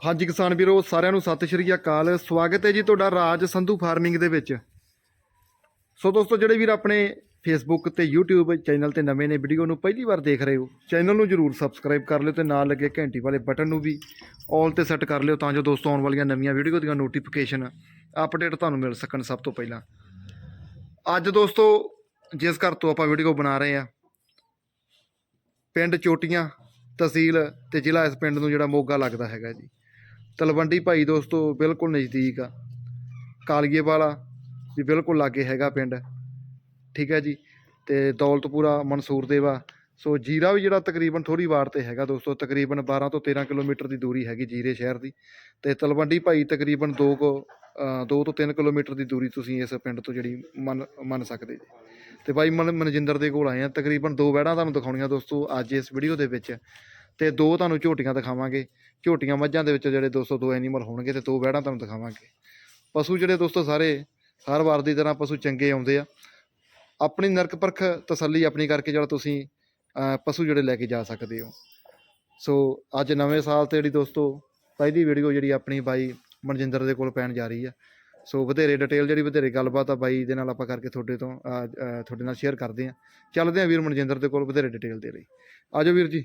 ਹਾਂਜੀ ਕਿਸਾਨ ਵੀਰੋ, ਸਾਰਿਆਂ ਨੂੰ ਸਤਿ ਸ਼੍ਰੀ ਅਕਾਲ। ਸਵਾਗਤ ਹੈ ਜੀ ਤੁਹਾਡਾ ਰਾਜ ਸੰਧੂ ਫਾਰਮਿੰਗ ਦੇ ਵਿੱਚ। ਸੋ ਦੋਸਤੋ, ਜਿਹੜੇ ਵੀਰ ਆਪਣੇ ਫੇਸਬੁੱਕ ਤੇ YouTube ਚੈਨਲ ਤੇ ਨਵੇਂ ਨੇ, ਵੀਡੀਓ ਨੂੰ ਪਹਿਲੀ ਵਾਰ ਦੇਖ ਰਹੇ ਹੋ, ਚੈਨਲ ਨੂੰ ਜਰੂਰ ਸਬਸਕ੍ਰਾਈਬ ਕਰ ਲਿਓ ਤੇ ਨਾਲ ਲੱਗੇ ਘੰਟੀ ਵਾਲੇ ਬਟਨ ਨੂੰ ਵੀ ਆਲ ਤੇ ਸੈੱਟ ਕਰ ਲਿਓ ਤਾਂ ਜੋ ਦੋਸਤੋ ਆਉਣ ਵਾਲੀਆਂ ਨਵੀਆਂ ਵੀਡੀਓ ਦੀਆਂ ਨੋਟੀਫਿਕੇਸ਼ਨ ਅਪਡੇਟ ਤੁਹਾਨੂੰ ਮਿਲ ਸਕਣ ਸਭ ਤੋਂ ਪਹਿਲਾਂ। ਅੱਜ ਦੋਸਤੋ, ਜਿਸ ਘਰ ਤੋਂ ਆਪਾਂ ਵੀਡੀਓ ਬਣਾ ਰਹੇ ਆ ਪਿੰਡ ਚੋਟੀਆਂ ਤਹਿਸੀਲ ਤੇ ਜ਼ਿਲ੍ਹਾ ਇਸ ਪਿੰਡ ਨੂੰ ਜਿਹੜਾ ਮੋਗਾ ਲੱਗਦਾ ਹੈਗਾ ਜੀ। ਤਲਵੰਡੀ ਭਾਈ ਦੋਸਤੋ ਬਿਲਕੁਲ ਨਜ਼ਦੀਕ ਆ। ਕਾਲੀਏ ਵਾਲਾ ਵੀ ਬਿਲਕੁਲ ਲਾਗੇ ਹੈਗਾ ਪਿੰਡ। ਠੀਕ ਹੈ ਜੀ, ਤੇ ਦੌਲਤਪੁਰਾ ਮਨਸੂਰ ਦੇਵਾ। ਸੋ ਜੀਰਾ ਵੀ ਜਿਹੜਾ ਤਕਰੀਬਨ ਥੋੜੀ ਵਾਰ ਤੇ ਹੈਗਾ ਦੋਸਤੋ, ਤਕਰੀਬਨ 12 ਤੋਂ 13 ਕਿਲੋਮੀਟਰ ਦੀ ਦੂਰੀ ਹੈਗੀ ਜੀਰੇ ਸ਼ਹਿਰ ਦੀ। ਤੇ ਤਲਵੰਡੀ ਭਾਈ ਤਕਰੀਬਨ 2 ਕੋ 2 ਤੋਂ 3 ਕਿਲੋਮੀਟਰ ਦੀ ਦੂਰੀ ਤੁਸੀਂ ਇਸ ਪਿੰਡ ਤੋਂ ਜਿਹੜੀ ਮੰਨ ਮੰਨ ਸਕਦੇ ਜੀ। ਤੇ ਬਾਈ ਮਨ ਮਨਜਿੰਦਰ ਦੇ ਕੋਲ ਆਏ ਆ। ਤਕਰੀਬਨ ਦੋ ਵਹਿੜਾਂ ਤੁਹਾਨੂੰ ਦਿਖਾਉਣੀਆਂ ਦੋਸਤੋ ਅੱਜ ਇਸ ਵੀਡੀਓ ਦੇ ਵਿੱਚ। ਤੇ ਦੋ ਤੁਹਾਨੂੰ ਝੋਟੀਆਂ ਦਿਖਾਵਾਂਗੇ। ਝੋਟੀਆਂ ਮੱਝਾਂ ਦੇ ਵਿੱਚ ਜਿਹੜੇ ਦੋਸਤੋ ਦੋ ਐਨੀਮਲ ਹੋਣਗੇ ਤੇ ਦੋ ਵਹਿੜਾਂ ਤੁਹਾਨੂੰ ਦਿਖਾਵਾਂਗੇ। ਪਸ਼ੂ ਜਿਹੜੇ ਦੋਸਤੋ ਸਾਰੇ ਹਰ ਵਾਰ ਦੀ ਤਰ੍ਹਾਂ ਪਸ਼ੂ ਚੰਗੇ ਆਉਂਦੇ ਆ। ਆਪਣੀ ਨਰਕ ਪਰਖ ਤਸੱਲੀ ਆਪਣੀ ਕਰਕੇ ਜਿਹੜਾ ਤੁਸੀਂ ਪਸ਼ੂ ਜਿਹੜੇ ਲੈ ਕੇ ਜਾ ਸਕਦੇ ਹੋ। ਸੋ ਅੱਜ ਨਵੇਂ ਸਾਲ ਤੇ ਜਿਹੜੀ ਦੋਸਤੋ ਪਹਿਲੀ ਵੀਡੀਓ ਜਿਹੜੀ ਆਪਣੀ ਬਾਈ ਮਨਜਿੰਦਰ ਦੇ ਕੋਲ ਪੈਣ ਜਾ ਰਹੀ ਆ। ਸੋ ਵਧੇਰੇ ਡਿਟੇਲ ਜਿਹੜੀ ਵਧੇਰੇ ਗੱਲਬਾਤ ਆ ਬਾਈ ਦੇ ਨਾਲ ਆਪਾਂ ਕਰਕੇ ਤੁਹਾਡੇ ਤੋਂ ਤੁਹਾਡੇ ਨਾਲ ਸ਼ੇਅਰ ਕਰਦੇ ਆ। ਚੱਲਦੇ ਆ ਵੀਰ ਮਨਜਿੰਦਰ ਦੇ ਕੋਲ ਵਧੇਰੇ ਡਿਟੇਲ ਦੇ ਲਈ। ਆਜੋ ਵੀਰ ਜੀ।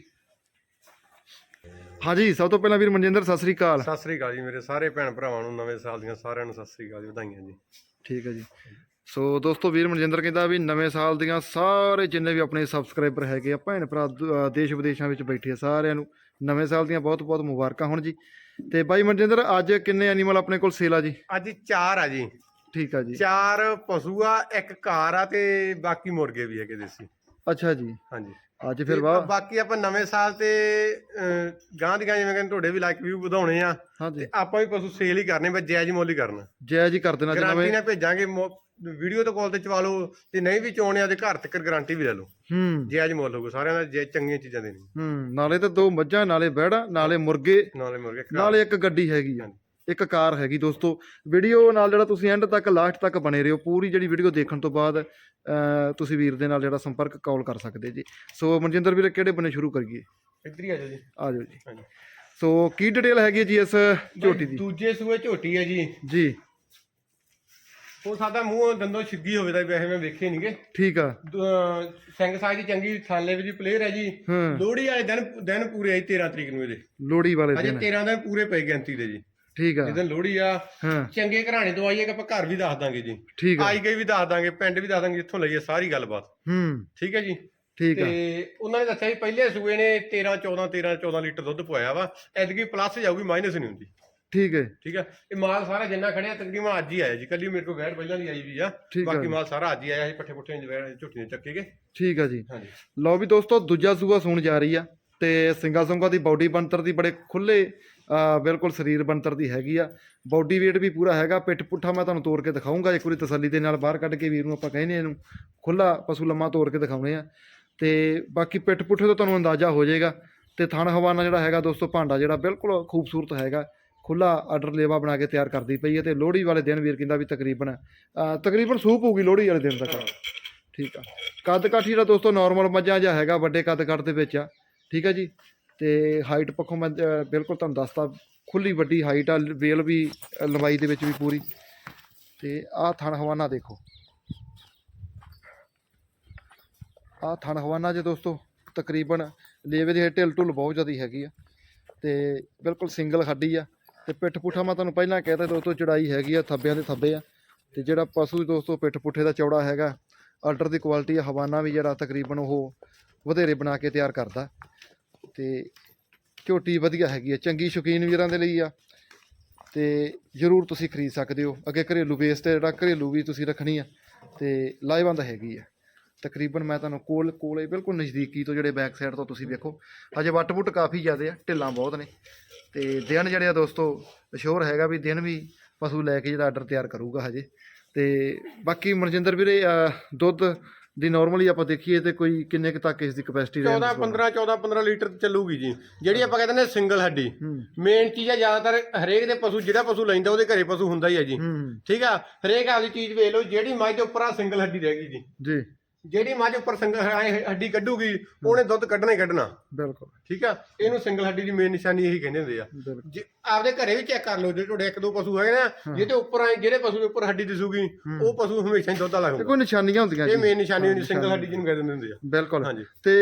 ਹਾਂਜੀ ਸਭ ਤੋਂ ਪਹਿਲਾਂ ਵੀਰ ਮਨਜਿੰਦਰ ਸਤਿ ਸ੍ਰੀ ਅਕਾਲ। ਸਤਿ ਸ੍ਰੀ ਅਕਾਲ ਜੀ ਮੇਰੇ ਸਾਰੇ ਭੈਣ ਭਰਾਵਾਂ ਨੂੰ ਨਵੇਂ ਸਾਲ ਦੀਆਂ ਸਾਰਿਆਂ ਨੂੰ ਸਤਿ ਸ੍ਰੀ ਅਕਾਲ ਜੀ ਵਧਾਈਆਂ ਜੀ। ਠੀਕ ਹੈ ਜੀ। ਸੋ ਦੋਸਤੋ ਵੀਰ ਮਨਜਿੰਦਰ ਕਹਿੰਦਾ ਵੀ ਨਵੇਂ ਸਾਲ ਦੀਆਂ ਸਾਰੇ ਜਿੰਨੇ ਵੀ ਆਪਣੇ ਸਬਸਕ੍ਰਾਈਬਰ ਹੈਗੇ ਆ ਭੈਣ ਭਰਾ ਦੇਸ਼ ਵਿਦੇਸ਼ਾਂ ਵਿੱਚ ਬੈਠੇ ਆ ਸਾਰਿਆਂ ਨੂੰ ਨਵੇਂ ਸਾਲ ਦੀਆਂ ਬਹੁਤ ਬਹੁਤ ਮੁਬਾਰਕਾਂ ਹੋਣ ਜੀ। ਤੇ ਬਾਈ ਮਨਜਿੰਦਰ ਅੱਜ ਕਿੰਨੇ ਐਨੀਮਲ ਆਪਣੇ ਕੋਲ ਸੇਲ ਆ ਜੀ? ਅੱਜ ਚਾਰ ਆ ਜੀ। ਠੀਕ ਆ ਜੀ। ਚਾਰ ਪਸ਼ੂ ਆ ਇੱਕ ਕਾਰ ਆ ਤੇ ਬਾਕੀ ਮੁਰਗੇ ਵੀ ਹੈਗੇ ਦੇਸੀ। ਅੱਛਾ ਜੀ। ਹਾਂਜੀ। ਅੱਜ ਫਿਰ ਵਾਹ। ਬਾਕੀ ਆਪਾਂ ਨਵੇਂ ਸਾਲ ਤੇ ਗਾਂ ਦੀ ਗਾਂ ਜਿਵੇਂ ਕਹਿੰਦੇ ਤੁਹਾਡੇ ਵੀ ਲਾਈਕ ਵਿਊ ਵਧਾਉਣੇ ਆ ਤੇ ਆਪਾਂ ਵੀ ਪਸ਼ੂ ਸੇਲ ਹੀ ਕਰਨੇ ਬਸ ਜਾਇਜ਼ ਮੁੱਲ ਹੀ ਕਰਨਾ। ਜੈ ਜੀ ਕਰ ਦੇਣਾ ਜੀ ਗਾਰੰਟੀ ਨਾਲ ਭੇਜਾਂਗੇ ਵੀਡੀਓ ਤੋਂ ਕਾਲ ਤੇ ਚਵਾ ਲਓ ਤੇ ਨਹੀਂ ਵੀ ਚੋਣੇ ਆ ਤੇ ਘਰ ਤੱਕ ਗਾਰੰਟੀ ਵੀ ਲੈ ਲਓ। ਹੂੰ। ਜਾਇਜ਼ ਮੁੱਲ ਹੋਊਗਾ ਸਾਰਿਆਂ ਦਾ ਜੇ ਚੰਗੀਆਂ ਚੀਜ਼ਾਂ ਦੇਣੀ ਹੂੰ ਨਾਲੇ ਤਾਂ ਦੋ ਮੱਝਾਂ ਨਾਲੇ ਬਹਿੜਾ ਨਾਲੇ ਮੁਰਗੇ ਨਾਲੇ ਮੁਰਗੇ ਨਾਲੇ ਇੱਕ ਗੱਡੀ ਹੈਗੀ ਆ। ਇੱਕ ਕਾਰ ਹੈਗੀ ਦੋਸਤੋ। ਵੀਡੀਓ ਨਾਲ ਜਿਹੜਾ ਤੁਸੀਂ ਐਂਡ ਤੱਕ ਲਾਸਟ ਤੱਕ ਬਣੇ ਰਹੋ। ਪੂਰੀ ਜਿਹੜੀ ਵੀਡੀਓ ਦੇਖਣ ਤੋਂ ਬਾਅਦ ਤੁਸੀਂ ਵੀਰ ਦੇ ਨਾਲ ਜਿਹੜਾ ਸੰਪਰਕ ਕਾਲ ਕਰ ਸਕਦੇ ਜੀ। ਸੋ ਮਨਜਿੰਦਰ ਵੀਰੇ ਕਿਹੜੇ ਬੰਨੇ ਸ਼ੁਰੂ ਕਰੀਏ? ਇੱਧਰ ਹੀ ਆ ਜਾਓ ਜੀ। ਆ ਜਾਓ ਜੀ। ਸੋ ਕੀ ਡਿਟੇਲ ਹੈਗੀ ਜੀ ਇਸ ਝੋਟੀ ਦੀ? ਦੂਜੇ ਸੂਏ ਝੋਟੀ ਹੈ ਜੀ। ਜੀ। ਉਹ ਸਾਡਾ ਮੂੰਹ ਦੰਦੋਂ ਛਿੱਗੀ ਹੋਵੇ ਤਾਂ ਵੈਸੇ ਮੈਂ ਵੇਖੇ ਨਹੀਂਗੇ ਠੀਕ ਆ। ਸਿੰਘ ਸਾਜ ਦੀ ਚੰਗੀ ਥਾਲੇ ਦੀ ਪਲੇਅਰ ਹੈ ਜੀ। ਲੋਹੜੀ ਵਾਲੇ ਦਿਨ ਦਿਨ ਪੂਰੇ ਆਈ 13 ਤਰੀਕ ਨੂੰ ਇਹਦੇ। ਲੋੜੀ ਵਾਲੇ ਅਜੇ ਦਿਨ। 13 ਦਿਨ ਪੂਰੇ ਪਏ ਗਿਣਤੀ ਦੇ ਜੀ। ਠੀਕ ਆ। ਜਦੋਂ ਲੋਹੜੀ ਆ ਹਾਂ। ਚੰਗੇ ਘਰਾਣੇ ਤੋਂ ਆਈਏ ਕਿ ਆਪਾਂ ਘਰ ਵੀ ਦੱਸ ਦਾਂਗੇ ਜੀ। ਠੀਕ ਆ। ਆਈ ਗਈ ਵੀ ਦੱਸ ਦਾਂਗੇ ਪਿੰਡ ਵੀ ਦੱਸ ਦਾਂਗੇ ਜਿੱਥੋਂ ਲਈਏ ਸਾਰੀ ਗੱਲਬਾਤ। ਹੂੰ। ਠੀਕ ਹੈ ਜੀ? ਠੀਕ ਆ। ਤੇ ਉਹਨਾਂ ਨੇ ਦੱਸਿਆ ਵੀ ਪਹਿਲੇ ਸੂਏ ਨੇ 13 14 13 14 ਲੀਟਰ ਦੁੱਧ ਪਵਾਇਆ ਵਾ। ਐਤਕੀ ਪਲੱਸ ਜਾਊਗੀ ਮਾਈਨਸ ਨਹੀਂ ਹੁੰਦੀ। ਠੀਕ ਹੈ। ਠੀਕ ਹੈ ਇਹ ਮਾਲ ਸਾਰਾ ਜਿੰਨਾ ਖੜਿਆ ਤਕਰੀਬਨ ਅੱਜ ਹੀ ਆਇਆ ਜੀ। ਕੱਲੀ ਮੇਰੇ ਕੋਲ ਵੈਟ ਪਹਿਲਾਂ ਦੀ ਆਈ ਵੀ ਆ। ਠੀਕ ਆ ਬਾਕੀ ਮਾਲ ਸਾਰਾ ਅੱਜ ਹੀ ਆਇਆ ਸੀ ਪੱਠੇ ਪੁੱਠੇ ਜਿਹੜੇ ਝੁੱਟੀਆਂ ਚੱਕੇ ਗਏ। ਠੀਕ ਆ ਜੀ। ਹਾਂਜੀ। ਲਓ ਵੀ ਦੋਸਤੋ ਦੂਜਾ ਸੂਆ ਸੂਣ ਜਾ ਰਹੀ ਆ ਤੇ ਸਿੰਗਾ ਸੰਗਾ ਦੀ ਬਾਡੀ ਬਣਤਰ ਦੀ ਬੜੇ ਖੁੱਲੇ ਬਿਲਕੁਲ ਸਰੀਰ ਬਣਤਰ ਦੀ ਹੈਗੀ ਆ। ਬਾਡੀ weight ਵੀ ਪੂਰਾ ਹੈਗਾ। ਪਿੱਠ ਪੁੱਠਾ ਮੈਂ ਤੁਹਾਨੂੰ ਤੋੜ ਕੇ ਦਿਖਾਉਂਗਾ ਇੱਕ ਵਾਰੀ ਤਸੱਲੀ ਦੇ ਨਾਲ ਬਾਹਰ ਕੱਢ ਕੇ ਵੀਰ ਨੂੰ ਆਪਾਂ ਕਹਿੰਦੇ ਇਹਨੂੰ। ਖੁੱਲਾ ਪਸ਼ੂ ਲੰਮਾ ਤੋੜ ਕੇ ਦਿਖਾਉਣੇ ਆ। ਤੇ ਬਾਕੀ ਪਿੱਠ ਪੁੱਠੇ ਤੋਂ ਤੁਹਾਨੂੰ ਅੰਦਾਜ਼ਾ ਹੋ ਜਾਏਗਾ। ਤੇ ਥਣ ਹਵਾਨਾ ਜਿਹੜਾ ਹੈਗਾ ਦੋਸਤੋ, ਭਾਂਡਾ ਜਿਹੜਾ ਬਿਲਕੁਲ ਖੂਬਸੂਰਤ ਹੈਗਾ। ਖੁੱਲਾ ਆਰਡਰ ਲੇਵਾ ਬਣਾ ਕੇ ਤਿਆਰ ਕਰਦੀ ਪਈ ਹੈ ਤੇ ਲੋਹੜੀ ਵਾਲੇ ਦਿਨ ਵੀਰ ਕਹਿੰਦਾ ਵੀ ਤਕਰੀਬਨ ਤਕਰੀਬਨ ਸੂਪ ਹੋਊਗੀ ਲੋਹੜੀ ਵਾਲੇ ਦਿਨ ਤੱਕ। ਠੀਕ ਆ। ਕੱਦ ਕਾਠੀ ਜਿਹੜਾ ਦੋਸਤੋ ਨਾਰਮਲ ਮੱਝਾਂ ਜਿਹਾ ਹੈਗਾ, ਵੱਡੇ ਕੱਦ ਕੱਟ ਦੇ ਵਿੱਚ ਆ। ਠੀਕ ਆ ਜੀ। ਤੇ ਹਾਈਟ ਪੱਖੋਂ ਮੈਂ ਬਿਲਕੁਲ ਤੁਹਾਨੂੰ ਦੱਸਤਾ ਖੁੱਲੀ ਵੱਡੀ ਹਾਈਟ ਆ ਵੇਲ ਵੀ ਅਹ, ਲੰਬਾਈ ਦੇ ਵਿੱਚ ਵੀ ਪੂਰੀ। ਤੇ ਆਹ ਥਣ ਹਵਾਨਾ ਦੇਖੋ। ਆਹ ਥਣ ਹਵਾਨਾ ਜੇ ਦੋਸਤੋ ਤਕਰੀਬਨ ਲੇਵੇ ਦੇ ਢਿੱਲ ਢੁੱਲ ਬਹੁਤ ਜ਼ਿਆਦਾ ਹੈਗੀ ਆ। ਤੇ ਬਿਲਕੁਲ ਸਿੰਗਲ ਹੱਡੀ ਆ। ਤੇ ਪਿੱਠ ਪੁੱਠਾ ਮੈਂ ਤੁਹਾਨੂੰ ਪਹਿਲਾਂ ਕਹਿਤਾ ਦੋਸਤੋ ਚੜਾਈ ਹੈਗੀ ਆ ਥੱਬਿਆਂ ਦੇ ਥੱਬੇ ਆ। ਤੇ ਜਿਹੜਾ ਪਸ਼ੂ ਦੋਸਤੋ ਪਿੱਠ ਪੁੱਠੇ ਦਾ ਚੌੜਾ ਹੈਗਾ ਅਲਟਰ ਦੀ ਕੁਆਲਿਟੀ ਆ ਹਵਾਨਾ ਵੀ ਜਿਹੜਾ ਤਕਰੀਬਨ ਉਹ ਵਧੇਰੇ ਬਣਾ ਕੇ ਤਿਆਰ ਕਰਦਾ। ਤੇ ਝੋਟੀ ਵਧੀਆ ਹੈਗੀ ਆ, ਚੰਗੀ ਸ਼ੌਕੀਨ ਵੀਰਾਂ ਦੇ ਲਈ ਆ। ਤੇ ਜ਼ਰੂਰ ਤੁਸੀਂ ਖਰੀਦ ਸਕਦੇ ਹੋ। ਅੱਗੇ ਘਰੇਲੂ ਬੇਸ ਤੇ ਜਿਹੜਾ ਘਰੇਲੂ ਵੀ ਤੁਸੀਂ ਰੱਖਣੀ ਆ, ਤੇ ਲਾਹੇਵੰਦ ਹੈਗੀ ਆ। ਤਕਰੀਬਨ ਮੈਂ ਤੁਹਾਨੂੰ ਕੋਲ, ਕੋਲੇ ਬਿਲਕੁਲ ਨਜ਼ਦੀਕੀ ਤੋਂ ਜਿਹੜੇ ਬੈਕ ਸਾਈਡ ਤੋਂ ਤੁਸੀਂ ਵੇਖੋ ਅਜੇ ਵੱਟ ਵੁੱਟ ਕਾਫੀ ਜ਼ਿਆਦੇ ਆ, ਢਿੱਲਾਂ ਬਹੁਤ ਨੇ। ਤੇ ਦਿਨ ਜਿਹੜੇ ਆ ਦੋਸਤੋ, ਅਸ਼ੋਰ ਹੈਗਾ ਵੀ ਦਿਨ ਵੀ ਪਸ਼ੂ ਲੈ ਕੇ ਜਿਹੜਾ ਆਰਡਰ ਤਿਆਰ ਕਰੂਗਾ ਹਜੇ। ਤੇ ਬਾਕੀ ਮਨਜਿੰਦਰ ਵੀਰੇ ਦੁੱਧ ਦੀ ਨਾਰਮਲੀ ਆਪਾਂ ਦੇਖੀਏ ਤੇ ਕੋਈ ਕਿੰਨੇ ਕੁ ਤੱਕ ਇਸ ਦੀ ਕਪੈਸਿਟੀ 14 15 14 15 ਲੀਟਰ ਚੱਲੂਗੀ ਜੀ। ਜਿਹੜੀ ਆਪਾਂ ਕਹਿੰਦੇ ਨੇ ਸਿੰਗਲ ਹੱਡੀ। ਹੂੰ। ਮੇਨ ਚੀਜ਼ ਆ ਜ਼ਿਆਦਾਤਰ ਹਰੇਕ ਦੇ ਪਸ਼ੂ ਜਿਹੜਾ ਪਸ਼ੂ ਲੈਂਦਾ ਉਹਦੇ ਘਰੇ ਪਸ਼ੂ ਹੁੰਦਾ ਹੀ ਹੈ ਜੀ। ਹੂੰ। ਠੀਕ ਆ? ਹਰੇਕ ਆਪਦੀ ਚੀਜ਼ ਵੇਖ ਲਓ ਜਿਹੜੀ ਮੱਝ ਦੇ ਉੱਪਰ ਆ ਸਿੰਗਲ ਹੱਡੀ ਰਹਿ ਗਈ ਜੀ। ਜੀ। ਜਿਹੜੀ ਮੱਝ ਉੱਪਰ ਸਿੰਗਲ ਹੱਡੀ ਕੱਢੂਗੀ ਉਹਨੇ ਦੁੱਧ ਕੱਢਣਾ ਹੀ ਕੱਢਣਾ। ਬਿਲਕੁਲ। ਠੀਕ ਆ? ਇਹਨੂੰ ਸਿੰਗਲ ਹੱਡੀ ਦੀ ਮੇਨ ਨਿਸ਼ਾਨੀ ਇਹੀ ਕਹਿੰਦੇ ਹੁੰਦੇ ਆ। ਬਿਲਕੁਲ। ਜੇ ਆਪਦੇ ਘਰੇ ਵੀ ਚੈੱਕ ਕਰ ਲਓ ਜੇ ਤੁਹਾਡੇ ਇੱਕ ਦੋ ਪਸ਼ੂ ਹੈਗੇ ਨਾ ਜਿਹਦੇ ਉੱਪਰ ਆਏ ਜਿਹੜੇ ਪਸ਼ੂ ਦੇ ਉੱਪਰ ਹੱਡੀ ਦਿਸੂਗੀ ਉਹ ਪਸ਼ੂ ਹਮੇਸ਼ਾ ਹੀ ਦੁੱਧ ਵਾਲਾ ਹੋਊਗਾ। ਕੋਈ ਨਿਸ਼ਾਨੀਆਂ ਹੁੰਦੀਆਂ ਇਹ ਜੀ। ਮੇਨ ਨਿਸ਼ਾਨੀ ਹੁੰਦੀ ਸਿੰਗਲ ਹੱਡੀ ਜਿਹਨੂੰ ਕਹਿੰਦੇ ਹੁੰਦੇ ਆ। ਬਿਲਕੁਲ। ਹਾਂਜੀ। ਤੇ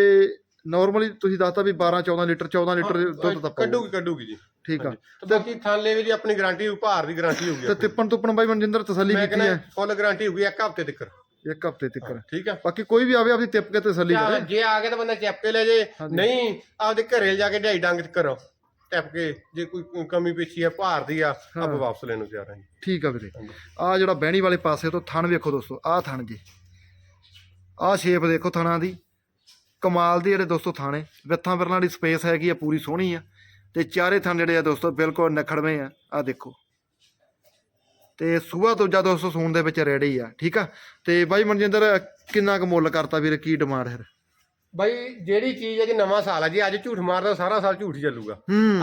ਨਾਰਮਲੀ ਤੁਸੀਂ ਦੱਸਤਾ ਵੀ 12 14 ਲੀਟਰ 14 ਲੀਟਰ ਦੁੱਧ ਤਾਂ ਪਾਊ ਕੱਢੂਗੀ ਕੱਢੂਗੀ ਜੀ। ਠੀਕ ਆ। ਤੇ ਬਾਕੀ ਥਾਲੇ ਵੀ ਜੀ ਆਪਣੀ ਗਾਰੰਟੀ ਭਾਰ ਦੀ ਗਾਰੰਟੀ ਹੋਊਗੀ ਤੇ ਤਿੱਪਣ ਤੁੱਪਣ ਬਾਈ ਮਨਜਿੰਦਰ ਤਸੱਲੀ ਮੈਂ ਕੀਤੀ ਕਹਿੰਦਾ ਹੈ। ਫੁੱਲ ਗਾਰੰਟੀ ਹੋਊਗੀ ਇੱਕ ਹਫ਼ਤੇ ਤੱਕ। ਇੱਕ ਹਫ਼ਤੇ ਤੱਕ। ਠੀਕ ਆ। ਬਾਕੀ ਕੋਈ ਵੀ ਆਵੇ ਆਪਦੀ ਤਿੱਪ ਕੇ ਤਸੱਲੀ ਕਰੇ। ਜੇ ਆ ਗਿਆ ਤਾਂ ਬੰਦਾ ਚੱਪ ਕੇ ਲੈ ਜੇ। ਨਹੀਂ ਆਪਦੇ ਘਰੇ ਜਾ ਕੇ ਢਾਈ ਡੰਗ ਕਰੋ। ਟੱਪ ਕੇ ਜੇ ਕੋਈ ਕਮੀ ਪੇਸ਼ੀ ਹੈ ਭਾਰ ਦੀ ਆ ਆਪਾਂ ਵਾਪਸ ਲੈਣ ਨੂੰ ਤਿਆਰ ਹਾਂ ਠੀਕ ਆ ਵੀਰੇ। ਆ ਜਿਹੜਾ ਬਹਿਣੀ ਵਾਲੇ ਪਾਸੇ ਤੋਂ ਥਣ ਵੇਖੋ ਦੋਸਤੋ ਆਹ ਥਣ ਜੀ। ਆਹ ਸ਼ੇਪ ਦੇਖੋ ਥਣਾਂ ਦੀ। ਕਮਾਲ ਦੀ ਜਿਹੜੇ ਦੋਸਤੋ ਥਾਣੇ ਵਿੱਥਾਂ ਵਿਰਲਾਂ ਦੀ ਸਪੇਸ ਹੈਗੀ ਆ ਪੂਰੀ ਸੋਹਣੀ ਆ। ਤੇ ਚਾਰੇ ਥਣ ਜਿਹੜੇ ਆ ਦੋਸਤੋ ਬਿਲਕੁਲ ਨਖੜਵੇਂ ਆ। ਆ ਦੇਖੋ। ਤੇ ਸੂਆ ਤੋਂ ਜਾਂ ਦੋਸਤੋ ਸੂਣ ਦੇ ਵਿੱਚ ਰੈਡੀ ਆ ਠੀਕ ਆ? ਤੇ ਬਾਈ ਮਨਜਿੰਦਰ ਕਿੰਨਾ ਕੁ ਮੁੱਲ ਕਰਤਾ ਵੀਰੇ? ਕੀ ਡਿਮਾਂਡ ਹੈ ਬਾਈ ਜਿਹੜੀ ਚੀਜ਼ ਹੈ ਕਿ ਨਵਾਂ ਸਾਲ ਹੈ ਜੀ ਅੱਜ ਝੂਠ ਮਾਰਦਾ ਸਾਰਾ ਸਾਲ ਝੂਠ ਹੀ ਚੱਲੂਗਾ।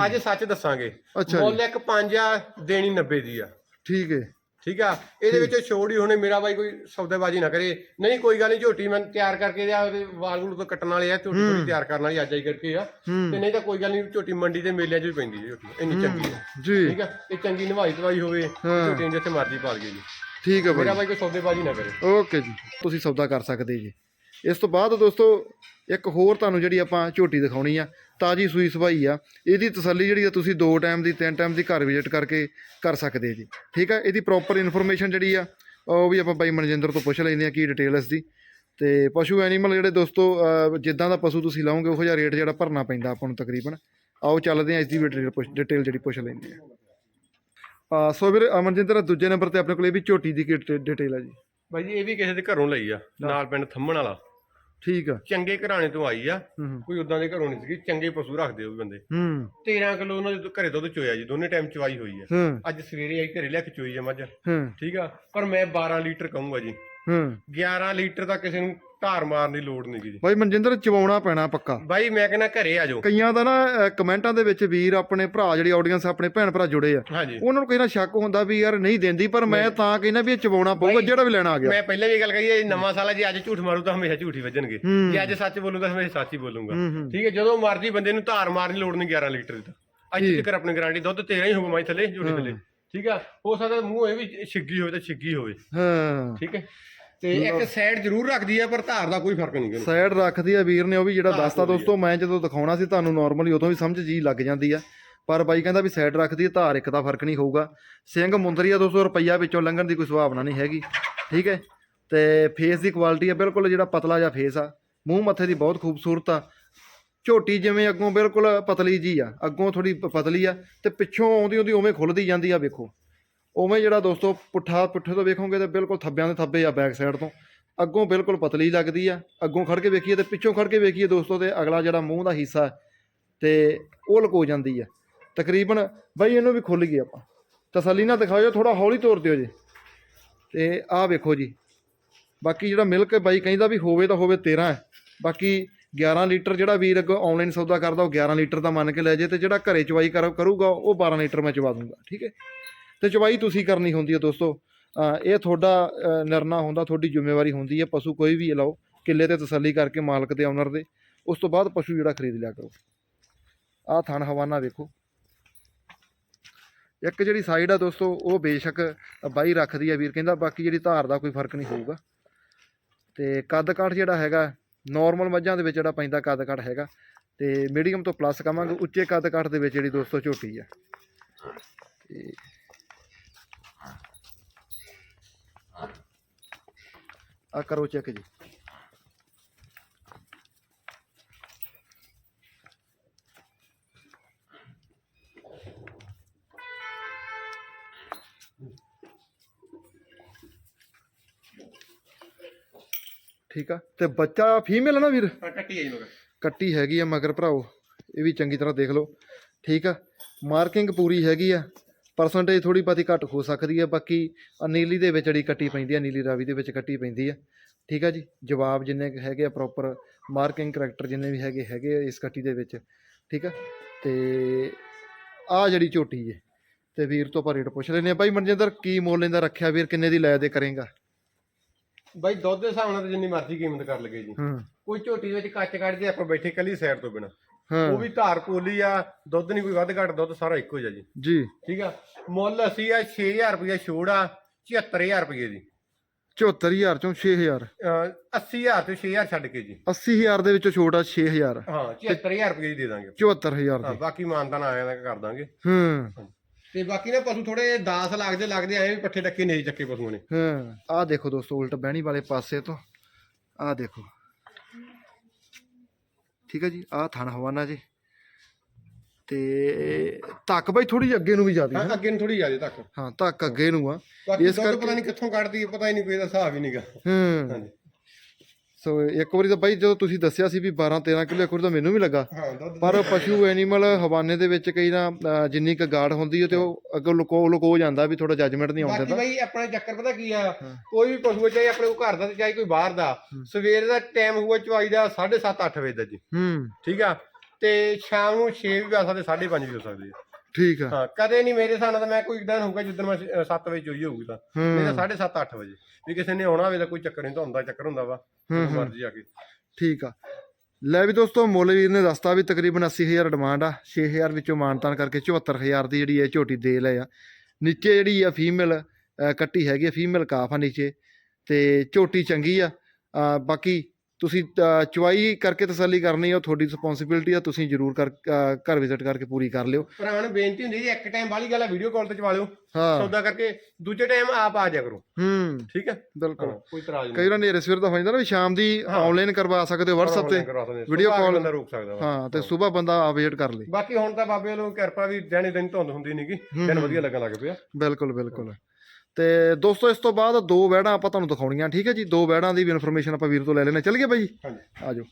ਅੱਜ ਸੱਚ ਦੱਸਾਂਗੇ। ਮੁੱਲ ਇੱਕ 5 ਆ ਦੇਣੀ 90 ਦੀ ਆ। ਠੀਕ ਹੈ ਠੀਕ ਆ? ਇਹਦੇ ਵਿੱਚ ਛੋੜ ਹੀ ਹੋਣੇ ਮੇਰਾ ਬਾਈ ਕੋਈ ਸੌਦੇਬਾਜ਼ੀ ਨਾ ਕਰੇ। ਨਹੀਂ ਕੋਈ ਗੱਲ ਨਹੀਂ ਝੋਟੀ ਮੈਂ ਤਿਆਰ ਕਰਕੇ ਜਾਂ ਉਹਦੇ ਵਾਲ ਵੂਲ ਤੋਂ ਕੱਟਣ ਵਾਲੇ ਆ ਝੋਟੀ ਥੋੜੀ ਤਿਆਰ ਕਰਨ ਵਾਲੀ ਅੱਜ ਹੀ ਕਰਕੇ ਆ। ਤੇ ਨਹੀਂ ਤਾਂ ਕੋਈ ਗੱਲ ਨਹੀਂ ਝੋਟੀ ਮੰਡੀ ਦੇ ਮੇਲਿਆਂ 'ਚ ਵੀ ਪੈਂਦੀ ਹੈ ਝੋਟੀ ਇੰਨੀ ਚੰਗੀ ਹੈ। ਜੀ। ਠੀਕ ਆ? ਇਹ ਚੰਗੀ ਨਵਾਈ ਤਵਾਈ ਹੋਵੇ। ਝੋਟੀ ਨੂੰ ਜਿੱਥੇ ਮਰਜ਼ੀ ਪਾਲ ਗਏ ਜੀ। ਠੀਕ ਬਾਈ। ਮੇਰਾ ਬਾਈ ਕੋਈ ਸੌਦੇਬਾਜ਼ੀ ਨਾ ਕਰੇ। ਓਕੇ ਜੀ। ਤੁਸੀਂ ਸੌਦਾ ਕਰ ਸਕਦੇ ਜੀ। ਇਸ ਤੋਂ ਬਾਅਦ ਦੋਸਤੋ ਇੱਕ ਹੋਰ ਤੁਹਾਨੂੰ ਜਿਹੜੀ ਆਪਾਂ ਝੋਟੀ ਦਿਖਾਉਣੀ ਆ ਤਾਜੀ ਸੂਈ ਸਵਾਈ ਆ ਇਹਦੀ ਤਸੱਲੀ ਜਿਹੜੀ ਆ ਤੁਸੀਂ ਦੋ ਟਾਈਮ ਦੀ ਤਿੰਨ ਟਾਈਮ ਦੀ ਘਰ ਵਿਜ਼ਿਟ ਕਰਕੇ ਕਰ ਸਕਦੇ ਜੀ। ਠੀਕ ਆ? ਇਹਦੀ ਪ੍ਰੋਪਰ ਇਨਫੋਰਮੇਸ਼ਨ ਜਿਹੜੀ ਆ ਉਹ ਵੀ ਆਪਾਂ ਬਾਈ ਮਨਜਿੰਦਰ ਤੋਂ ਪੁੱਛ ਲੈਂਦੇ ਆ ਕੀ ਡਿਟੇਲ ਇਸ ਦੀ। ਤੇ ਪਸ਼ੂ ਐਨੀਮਲ ਜਿਹੜੇ ਦੋਸਤੋ ਜਿੱਦਾਂ ਦਾ ਪਸ਼ੂ ਤੁਸੀਂ ਲਾਓਗੇ ਉਹੋ ਜਿਹਾ ਰੇਟ ਜਿਹੜਾ ਭਰਨਾ ਪੈਂਦਾ ਆਪਾਂ ਨੂੰ ਤਕਰੀਬਨ। ਆਓ ਚੱਲਦੇ ਆ ਇਸ ਦੀ ਡਿਟੇਲ ਪੁੱਛ ਡਿਟੇਲ ਜਿਹੜੀ ਪੁੱਛ ਲੈਂਦੇ ਆ। ਆ ਸੋ ਵੀਰ ਅਮਨਜਿੰਦਰ ਦੂਜੇ ਨੰਬਰ ਤੇ ਆਪਣੇ ਕੋਲ ਇਹ ਵੀ ਝੋਟੀ ਦੀ ਕੀ ਡਿਟੇਲ ਆ ਜੀ? ਬਾਈ ਜੀ ਇਹ ਵੀ ਕਿਸੇ ਦੇ ਘਰੋਂ ਲਈ ਆ ਨਾਲ ਪਿੰਡ ਥੰਮਣ ਵਾਲਾ। ਠੀਕ ਆ। ਚੰਗੇ ਘਰਾਣੇ ਤੋਂ ਆਈ ਆ। ਹੂੰ ਕੋਈ ਉਦਾਂ ਦੇ ਘਰੋਂ ਨਹੀਂ ਸੀਗੀ ਚੰਗੇ ਪਸ਼ੂ ਰੱਖਦੇ ਉਹ ਬੰਦੇ। ਹੂੰ। 13 ਕਿਲੋ ਉਹਨਾਂ ਦੇ ਘਰੇ ਦੁੱਧ ਚੋਇਆ ਜੀ ਦੋਨੇ ਟਾਈਮ ਚਵਾਈ ਹੋਈ ਆ। ਹੂੰ। ਅੱਜ ਸਵੇਰੇ ਆਈ ਘਰੇ ਲੈ ਕੇ ਚੋਈ ਆ ਮੱਝ। ਹੂੰ। ਠੀਕ ਆ ਪਰ ਮੈਂ 12 ਲੀਟਰ ਕਹੂੰਗਾ ਜੀ। ਹੂੰ। 11 ਲੀਟਰ ਤਾਂ ਕਿਸੇ ਨੂੰ ਧਾਰ ਮਾਰਨ ਦੀ ਲੋੜ ਨਹੀਂ ਜੀ। ਬਾਈ ਮਨਜਿੰਦਰ ਚਵਾਉਣਾ ਪੈਣਾ ਪੱਕਾ। ਬਾਈ ਮੈਂ ਕਹਿੰਦਾ ਘਰੇ ਆ ਜਾਓ। ਕਈਆਂ ਦਾ ਨਾ ਕਮੈਂਟਾਂ ਦੇ ਵਿੱਚ ਵੀਰ ਆਪਣੇ ਭਰਾ ਜਿਹੜੀ ਆਡੀਅנס ਆਪਣੇ ਭੈਣ ਭਰਾ ਜੁੜੇ ਆ। ਹਾਂਜੀ। ਉਹਨਾਂ ਨੂੰ ਕਈ ਨਾ ਸ਼ੱਕ ਹੁੰਦਾ ਵੀ ਯਾਰ ਨਹੀਂ ਦਿੰਦੀ ਪਰ ਮੈਂ ਤਾਂ ਕਹਿੰਦਾ ਵੀ ਇਹ ਚਵਾਉਣਾ ਪਊਗਾ ਜਿਹੜਾ ਵੀ ਲੈਣਾ ਆ ਗਿਆ। ਮੈਂ ਪਹਿਲਾਂ ਵੀ ਗੱਲ ਕਹੀ ਹੈ ਨਵਾਂ ਸਾਲ ਜੇ ਅੱਜ ਝੂਠ ਮਾਰੂ ਤਾਂ ਹਮੇਸ਼ਾ ਝੂਠ ਹੀ ਵੱਜਣਗੇ। ਜੇ ਅੱਜ ਸੱਚ ਬੋਲੂੰ ਤਾਂ ਹਮੇਸ਼ਾ ਸੱਚ ਹੀ ਬੋਲੂੰਗਾ। ਠੀਕ ਹੈ ਜਦੋਂ ਮਰਜ਼ੀ ਬੰਦੇ ਨੂੰ ਧਾਰ ਮਾਰਨ ਦੀ ਲੋੜ ਨਹੀਂ 11 ਲੀਟਰ ਦੀ ਤਾਂ। ਅੱਜ ਤੱਕ ਆਪਣੀ ਗਾਰੰਟੀ ਦੁੱਧ 13 ਹੀ ਹੋਊਗਾ ਮਾਈ ਥੱਲੇ ਝੂਠੇ ਥੱਲੇ। ਠੀਕ ਆ ਹੋ ਸਕਦਾ ਮੂੰਹ ਇਹ ਵੀ ਛਿੱਗੀ ਹੋਵੇ ਤਾਂ ਛਿੱਗੀ ਹੋਵੇ। ਹਾਂ। ਠੀਕ ਹੈ। ਤੇ ਇੱਕ ਸਾਈਡ ਜ਼ਰੂਰ ਰੱਖਦੀ ਹੈ ਪਰ ਧਾਰ ਦਾ ਕੋਈ ਫ਼ਰਕ ਨਹੀਂ ਗਾ। ਸਾਈਡ ਰੱਖਦੀ ਆ ਵੀਰ ਨੇ ਉਹ ਵੀ ਜਿਹੜਾ ਦੱਸਤਾ ਦੋਸਤੋ ਮੈਂ ਜਦੋਂ ਦਿਖਾਉਣਾ ਸੀ ਤੁਹਾਨੂੰ ਨਾਰਮਲੀ ਉਦੋਂ ਵੀ ਸਮਝ ਜੀ ਲੱਗ ਜਾਂਦੀ ਆ। ਪਰ ਬਾਈ ਕਹਿੰਦਾ ਵੀ ਸਾਈਡ ਰੱਖਦੀ ਆ ਧਾਰ ਇੱਕ ਦਾ ਫ਼ਰਕ ਨਹੀਂ ਹੋਊਗਾ। ਸਿੰਘ ਮੁੰਦਰੀ ਆ 200 ਰੁਪਈਆ ਵਿੱਚੋਂ ਲੰਘਣ ਦੀ ਕੋਈ ਸੁਭਾਵਨਾ ਨਹੀਂ ਹੈਗੀ। ਠੀਕ ਹੈ? ਤੇ ਫੇਸ ਦੀ ਕੁਆਲਿਟੀ ਆ ਬਿਲਕੁਲ ਜਿਹੜਾ ਪਤਲਾ ਜਿਹਾ ਫੇਸ ਆ। ਮੂੰਹ ਮੱਥੇ ਦੀ ਬਹੁਤ ਖੂਬਸੂਰਤ ਆ। ਝੋਟੀ ਜਿਵੇਂ ਅੱਗੋਂ ਬਿਲਕੁਲ ਪਤਲੀ ਜੀ ਆ। ਅੱਗੋਂ ਥੋੜੀ ਪਤਲੀ ਆ ਤੇ ਪਿੱਛੋਂ ਆਉਂਦੀ ਆਉਂਦੀ ਉਵੇਂ ਖੁੱਲਦੀ ਜਾਂਦੀ ਆ ਵੇਖੋ। ਉਵੇਂ ਜਿਹੜਾ ਦੋਸਤੋ ਪੁੱਠਾ ਪੁੱਠੇ ਤੋਂ ਵੇਖੋਗੇ ਤਾਂ ਬਿਲਕੁਲ ਥੱਬਿਆਂ ਦੇ ਥੱਬੇ ਆ ਬੈਕ ਸਾਈਡ ਤੋਂ। ਅੱਗੋਂ ਬਿਲਕੁਲ ਪਤਲੀ ਲੱਗਦੀ ਆ ਅੱਗੋਂ ਖੜ ਕੇ ਵੇਖੀਏ ਤੇ ਪਿੱਛੋਂ ਖੜ ਕੇ ਵੇਖੀਏ ਦੋਸਤੋ ਤੇ ਅਗਲਾ ਜਿਹੜਾ ਮੂੰਹ ਦਾ ਹਿੱਸਾ ਹੈ, ਤੇ ਉਹ ਲਕੋ ਜਾਂਦੀ ਆ। ਤਕਰੀਬਨ ਬਾਈ ਇਹਨੂੰ ਵੀ ਖੁੱਲ ਗਈ ਆਪਾਂ। ਤਸੱਲੀ ਨਾਲ ਦਿਖਾਓ ਥੋੜਾ ਹੌਲੀ ਤੋਰ ਦਿਓ ਜੀ। ਤੇ ਆਹ ਵੇਖੋ ਜੀ। ਬਾਕੀ ਜਿਹੜਾ ਮਿਲਕ ਬਾਈ ਕਹਿੰਦਾ ਵੀ ਹੋਵੇ ਤਾਂ ਹੋਵੇ 13 ਹੈ। ਬਾਕੀ 11 ਲੀਟਰ ਜਿਹੜਾ ਵੀਰ ਅੱਗੇ ਆਨਲਾਈਨ ਸੌਦਾ ਕਰਦਾ ਉਹ 11 ਲੀਟਰ ਦਾ ਮੰਨ ਕੇ ਲੈ ਜੇ ਤੇ ਜਿਹੜਾ ਘਰੇ ਚਵਾਈ ਕਰੂਗਾ ਉਹ 12 ਲੀਟਰ ਮੈਂ ਚਵਾ ਦੂੰਗਾ ਠੀਕ ਹੈ? ਤੇ ਚਵਾਈ ਤੁਸੀਂ ਕਰਨੀ ਹੁੰਦੀ ਹੈ ਦੋਸਤੋ। ਇਹ ਤੁਹਾਡਾ ਨਿਰਣਾ ਹੁੰਦਾ, ਤੁਹਾਡੀ ਜ਼ਿੰਮੇਵਾਰੀ ਹੁੰਦੀ ਹੈ ਪਸ਼ੂ ਕੋਈ ਵੀ ਲਾਓ, ਕਿੱਲੇ ਤੇ ਤਸੱਲੀ ਕਰਕੇ ਮਾਲਕ ਦੇ ਓਨਰ ਦੇ। ਉਸ ਤੋਂ ਬਾਅਦ ਪਸ਼ੂ ਜਿਹੜਾ ਖਰੀਦ ਲਿਆ ਕਰੋ। ਆਹ ਥਣ ਹਵਾਨਾ ਵੇਖੋ। ਇੱਕ ਜਿਹੜੀ ਸਾਈਡ ਆ ਦੋਸਤੋ, ਉਹ ਬੇਸ਼ੱਕ ਬਾਈ ਰੱਖਦੀ ਆ ਵੀਰ, ਕਹਿੰਦਾ ਬਾਕੀ ਜਿਹੜੀ ਧਾਰ ਦਾ ਕੋਈ ਫ਼ਰਕ ਨਹੀਂ ਹੋਊਗਾ। ਤੇ ਕੱਦ ਕਾਠ ਜਿਹੜਾ ਹੈਗਾ ਨਾਰਮਲ ਮੱਝਾਂ ਦੇ ਵਿੱਚ ਜਿਹੜਾ ਪੈਂਦਾ ਕੱਦ ਕਾਠ ਹੈਗਾ। ਤੇ ਮੀਡੀਅਮ ਤੋਂ ਪਲੱਸ ਕਵਾਂਗੇ, ਉੱਚੇ ਕੱਦ ਕਾਠ ਦੇ ਵਿੱਚ ਜਿਹੜੀ ਦੋਸਤੋ ਝੋਟੀ ਆ। ਤੇ ਆ ਕਰੋ ਚੈੱਕ ਜੀ ਠੀਕ ਆ ਤੇ ਬੱਚਾ ਫੀਮੇਲ ਹੈ ਨਾ ਵੀਰ ਪਰ ਕੱਟੀ ਆਈ ਮਗਰ ਕੱਟੀ ਹੈਗੀ ਆ ਮਗਰ ਭਰਾਓ ਇਹ ਵੀ ਚੰਗੀ ਤਰ੍ਹਾਂ ਦੇਖ ਲਓ ਠੀਕ ਆ ਮਾਰਕਿੰਗ ਪੂਰੀ ਹੈਗੀ ਆ ਪਰਸੈਂਟੇਜ ਥੋੜੀ ਬਾਤੀ ਘੱਟ ਹੋ ਸਕਦੀ ਆ ਬਾਕੀ ਆਹ ਨੀਲੀ ਦੇ ਵਿੱਚ ਜਿਹੜੀ ਕੱਟੀ ਪੈਂਦੀ ਆ ਨੀਲੀ ਰਾਵੀ ਦੇ ਵਿੱਚ ਕੱਟੀ ਪੈਂਦੀ ਆ। ਠੀਕ ਆ ਜੀ? ਜਵਾਬ ਜਿੰਨੇ ਹੈਗੇ ਆ ਪ੍ਰੋਪਰ ਮਾਰਕਿੰਗ ਕਰੈਕਟਰ ਜਿੰਨੇ ਵੀ ਹੈਗੇ ਹੈਗੇ ਇਸ ਕੱਟੀ ਦੇ ਵਿੱਚ। ਠੀਕ ਆ? ਤੇ ਆ ਜਿਹੜੀ ਝੋਟੀ ਏ ਤੇ ਵੀਰ ਤੋਂ ਆਪਾਂ ਰੇਟ ਪੁੱਛ ਲੈਨੇ ਆ। ਬਾਈ ਮਨਜਿੰਦਰ ਕੀ ਮੁੱਲ ਇਹਦਾ ਰੱਖਿਆ ਵੀਰ? ਕਿੰਨੇ ਦੀ ਲੈ ਦੇ ਕਰੇਗਾ? ਬਾਈ ਦੁੱਧ ਦੇ ਹਿਸਾਬ ਨਾਲ ਤਾਂ ਜਿੰਨੀ ਮਰਜ਼ੀ ਕੀਮਤ ਕਰ ਲਗੇ ਜੀ। ਹਾਂ। ਕੋਈ ਝੋਟੀ ਵਿੱਚ ਕੱਚ ਕੱਢਦੇ ਆਪਾਂ ਬੈਠੇ ਕੱਲੀ ਸਾਈਡ ਤੋਂ ਬਿਨਾ। ਹਾਂ। ਉਹ ਵੀ ਧਾਰ ਪੋਲੀ ਆ ਦੁੱਧ ਨਹੀਂ ਕੋਈ ਵੱਧ ਘੱਟ ਦੁੱਧ ਸਾਰਾ ਇੱਕੋ ਜਿਹਾ ਜੀ। ਜੀ। ਠੀਕ ਆ? ਮੁੱਲ ਅਸੀਂ ਆ 6000 ਰੁਪਏ ਛੋੜ ਆ 74000 ਰੁਪਏ ਦੀ। 74000 ਚੋਂ 6000 ਅਹ 80000 ਤੇ 6000 ਛੱਡ ਕੇ ਜੀ। 80000 ਦੇ ਵਿੱਚੋਂ ਛੋਟਾ 6000 ਹਾਂ 74000 ਰੁਪਏ ਦੀ ਦੇ ਦਾਂਗੇ। 74000 ਹਾਂ ਦੀ। ਬਾਕੀ ਮਾਨਤਾਨ ਆਇਆ ਤਾਂ ਕਰ ਦਾਂਗੇ। ਹਾਂ। ਤੇ ਬਾਕੀ ਨਾ ਪਸ਼ੂ ਥੋੜੇ 10 ਲੱਗਦੇ ਲੱਗਦੇ ਐਵੇਂ ਵੀ ਪੱਠੇ ਡੱਕੇ ਨਹੀਂ ਚੱਕੇ ਪਸ਼ੂਆਂ ਨੇ। ਹਾਂ। ਆਹ ਦੇਖੋ ਦੋਸਤੋ ਉਲਟ ਬਹਿਣੀ ਵਾਲੇ ਪਾਸੇ ਤੋਂ। ਆਹ ਦੇਖੋ। ਠੀਕ ਹੈ ਜੀ ਆਹ ਥਣ ਹਵਾਨਾ ਜੀ। ਤੇ ਧੱਕ ਬਈ ਥੋੜੀ ਅੱਗੇ ਨੂੰ ਵੀ ਜਾਂਦੀ ਹਾਂ ਅੱਗੇ ਨੂੰ ਥੋੜੀ ਜ਼ਿਆਦਾ ਤੱਕ ਹਾਂ ਧੱਕ ਅੱਗੇ ਨੂੰ ਆ। ਇਸ ਕਰਕੇ- ਪਤਾ ਨਹੀਂ ਕਿੱਥੋਂ ਕੱਢਦੀ ਹੈ ਪਤਾ ਹੀ ਨਹੀਂ ਕੋਈ ਦਾ ਹਿਸਾਬ ਹੀ ਨਹੀਂਗਾ ਹਾਂ। ਹਾਂਜੀ। ਸੋ ਇੱਕ ਵਾਰੀ ਤਾਂ ਬਾਈ ਜਦੋਂ ਤੁਸੀਂ ਦੱਸਿਆ ਸੀ ਵੀ 12 13 ਕਿਲੋ ਇੱਕ ਵਾਰੀ ਤਾਂ ਮੈਨੂੰ ਵੀ ਲੱਗਾ। ਪਰ ਪਸ਼ੂ ਐਨੀਮਲ ਹਵਾਨੇ ਦੇ ਵਿੱਚ ਕਈ ਨਾ ਜਿੰਨੀ ਕ ਗਾੜ ਹੁੰਦੀ ਹੈ ਤੇ ਉਹ ਅੱਗੋਂ ਲੁਕੋ ਲੁਕੋ ਜਾਂਦਾ ਵੀ ਥੋੜਾ ਜੱਜਮੈਂਟ ਨਹੀਂ ਆਉਂਦਾ ਬਾਕੀ ਬਈ ਆਪਣੇ ਚੱਕਰ ਪਤਾ ਕੀ ਆ? ਕੋਈ ਵੀ ਪਸ਼ੂ ਹੈ, ਚਾਹੇ ਆਪਣੇ ਕੋ ਘਰ ਦਾ ਤੇ ਚਾਹੇ ਕੋਈ ਬਾਹਰ ਦਾ ਸਵੇਰ ਦਾ ਟਾਈਮ ਹੋਊਗਾ ਚਵਾਈ ਦਾ 7:30 8 ਵਜੇ ਦਾ ਜੀ। ਹੂੰ। ਠੀਕ ਆ? ਤੇ ਸ਼ਾਮ ਨੂੰ 6 ਵੀ ਆ ਸਕਦੇ 5:30 ਵੀ ਹੋ ਸਕਦੀ ਹੈ ਠੀਕ ਆ। ਹਾਂ ਕਦੇ ਨਹੀਂ ਮੇਰੇ ਨਾਲ ਤਾਂ ਮੈਂ ਕੋਈ ਦਿਨ ਹੋਊਗਾ ਜਿੱਦਣ ਮੈਂ 7 ਵਜੇ ਚੋਈ ਹੋਊਗੀ ਤਾਂ। ਨਹੀਂ ਤਾਂ ਹੂੰ 7:30 8 ਵਜੇ। ਵੀ ਕਿਸੇ ਨੇ ਆਉਣਾ ਹੋਵੇ ਤਾਂ ਕੋਈ ਚੱਕਰ ਨਹੀਂ ਤਾਂ ਹੁੰਦਾ ਚੱਕਰ ਹੁੰਦਾ ਵਾ। ਮਰਜ਼ੀ ਆ ਕੇ। ਠੀਕ ਆ। ਲੈ ਵੀ ਦੋਸਤੋ ਮੁੱਲ ਵੀਰ ਨੇ ਦੱਸਤਾ ਵੀ ਤਕਰੀਬਨ 80000 ਡਿਮਾਂਡ ਆ 6000 ਵਿੱਚੋਂ ਮਾਨਤਾਨ ਕਰਕੇ 74000 ਦੀ ਜਿਹੜੀ ਇਹ ਝੋਟੀ ਦੇ ਲਏ ਆ। ਨੀਚੇ ਜਿਹੜੀ ਆ ਫੀਮੇਲ ਕੱਟੀ ਹੈਗੀ ਆ ਫੀਮੇਲ ਕਾਫ ਆ ਨੀਚੇ ਤੇ ਝੋਟੀ ਚੰਗੀ ਆ। ਬਾਕੀ ਤੁਸੀਂ ਚੁਆਈ ਕਰਕੇ ਤਸੱਲੀ ਕਰਨੀ ਉਹ ਤੁਹਾਡੀ ਰਿਸਪੌਂਸਿਬਿਲਟੀ ਆ ਤੁਸੀਂ ਜਰੂਰ ਕਰ ਘਰ ਵਿਜ਼ਿਟ ਕਰਕੇ ਪੂਰੀ ਕਰ ਲਿਓ। ਭਰਾਵਾਂ ਨੂੰ ਬੇਨਤੀ ਹੁੰਦੀ ਜੀ ਇੱਕ ਟਾਈਮ ਵਾਲੀ ਗੱਲ ਆ ਵੀਡੀਓ ਕਾਲ ਤੇ ਚਵਾ ਲਿਓ। ਹਾਂ। ਸੌਦਾ ਕਰਕੇ ਦੂਜੇ ਟਾਈਮ ਆਪ ਆ ਜਾ ਕਰੋ। ਹੂੰ। ਠੀਕ ਹੈ ਬਿਲਕੁਲ। ਕੋਈ ਇਤਰਾਜ਼ ਨਹੀਂ। ਕਈ ਵਾਰ ਨੇਰੇ ਸਵੇਰ ਦਾ ਹੋ ਜਾਂਦਾ ਨਾ ਵੀ ਸ਼ਾਮ ਦੀ। ਆਨਲਾਈਨ ਕਰਵਾ ਸਕਦੇ ਹੋ WhatsApp ਤੇ ਸੁਭਾਅ call- ਬੰਦਾ ਰੋਕ ਸਕਦਾ ਹਾਂ ਤੇ ਸਵੇਰ ਬੰਦਾ ਵਿਜ਼ਿਟ ਕਰ ਲੇ। ਬਾਕੀ ਹੁਣ ਤਾਂ ਬਾਬੇ ਵੱਲੋਂ ਕਿਰਪਾ ਵੀ ਦਿਨੇ ਦਿਨ ਧੁੰਦ ਹੁੰਦੀ ਨਹੀਂਗੀ ਦਿਨ ਵਧੀਆ ਲੱਗਣ ਲੱਗ ਪਿਆ। ਬਿਲਕੁਲ ਬਿਲਕੁਲ। ਤੇ ਦੋਸਤੋ ਇਸ ਤੋਂ ਬਾਅਦ ਦੋ ਵੈੜਾਂ ਆਪਾਂ ਤੁਹਾਨੂੰ ਦਿਖਾਉਣੀਆਂ ਠੀਕ ਹੈ ਜੀ? ਦੋ ਵੈੜਾਂ ਦੀ ਵੀ ਇਨਫੋਰਮੇਸ਼ਨ ਆਪਾਂ ਵੀਰ ਤੋਂ ਲੈ ਲੈਣੇ ਚੱਲ ਗਏ ਬਾਈ ਹਾਂਜੀ। ਆ ਜਾਓ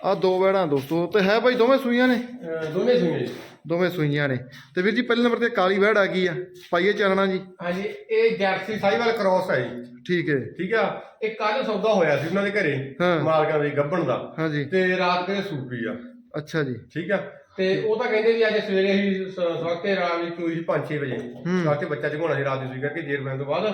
ਆ ਦੋ ਵੈੜਾਂ ਦੋਸਤੋ ਤੇ ਹੈ ਬਾਈ ਦੋਵੇਂ ਸੂਈਆਂ ਨੇ? ਦੋਨੇ ਸੁਣੇ ਜੀ। ਦੋਵੇਂ ਸੂਈਆਂ ਨੇ। ਤੇ ਵੀਰ ਜੀ ਪਹਿਲੇ ਨੰਬਰ ਤੇ ਕਾਲੀ ਵੈੜ ਆ ਗਈ ਆ। ਪਾਈਏ ਚਾਨਣਾ ਜੀ। ਹਾਂਜੀ ਇਹ ਜਰਸੀ ਸਾਈਵਾਲ ਕ੍ਰਾਸ ਹੈ ਜੀ। ਠੀਕ ਹੈ। ਠੀਕ ਆ? ਇਹ ਕੱਲ ਸੌਦਾ ਹੋਇਆ ਸੀ ਉਹਨਾਂ ਦੇ ਘਰੇ ਹਾਂ। ਮਾਲਕਾਂ ਦੇ ਗੱਬਣ ਦਾ। ਹਾਂਜੀ। ਤੇ ਰਾਤ ਦੇ ਸੂਪੀ ਆ। ਅੱਛਾ ਜੀ। ਠੀਕ ਆ? ਤੇ ਉਹ ਤਾਂ ਕਹਿੰਦੇ ਵੀ ਅੱਜ ਸਵੇਰੇ ਹੀ ਸਵਖਤੇ ਰਾਤ ਚੋਈ ਸੀ 5-6 ਵਜੇ। ਸਵਖਤੇ ਬੱਚਾ ਜਗਾਉਣਾ ਸੀ ਰਾਤ ਦੀ ਸੂਈ ਕਰਕੇ ਜੇਰ ਪੈਣ ਤੋਂ ਬਾਅਦ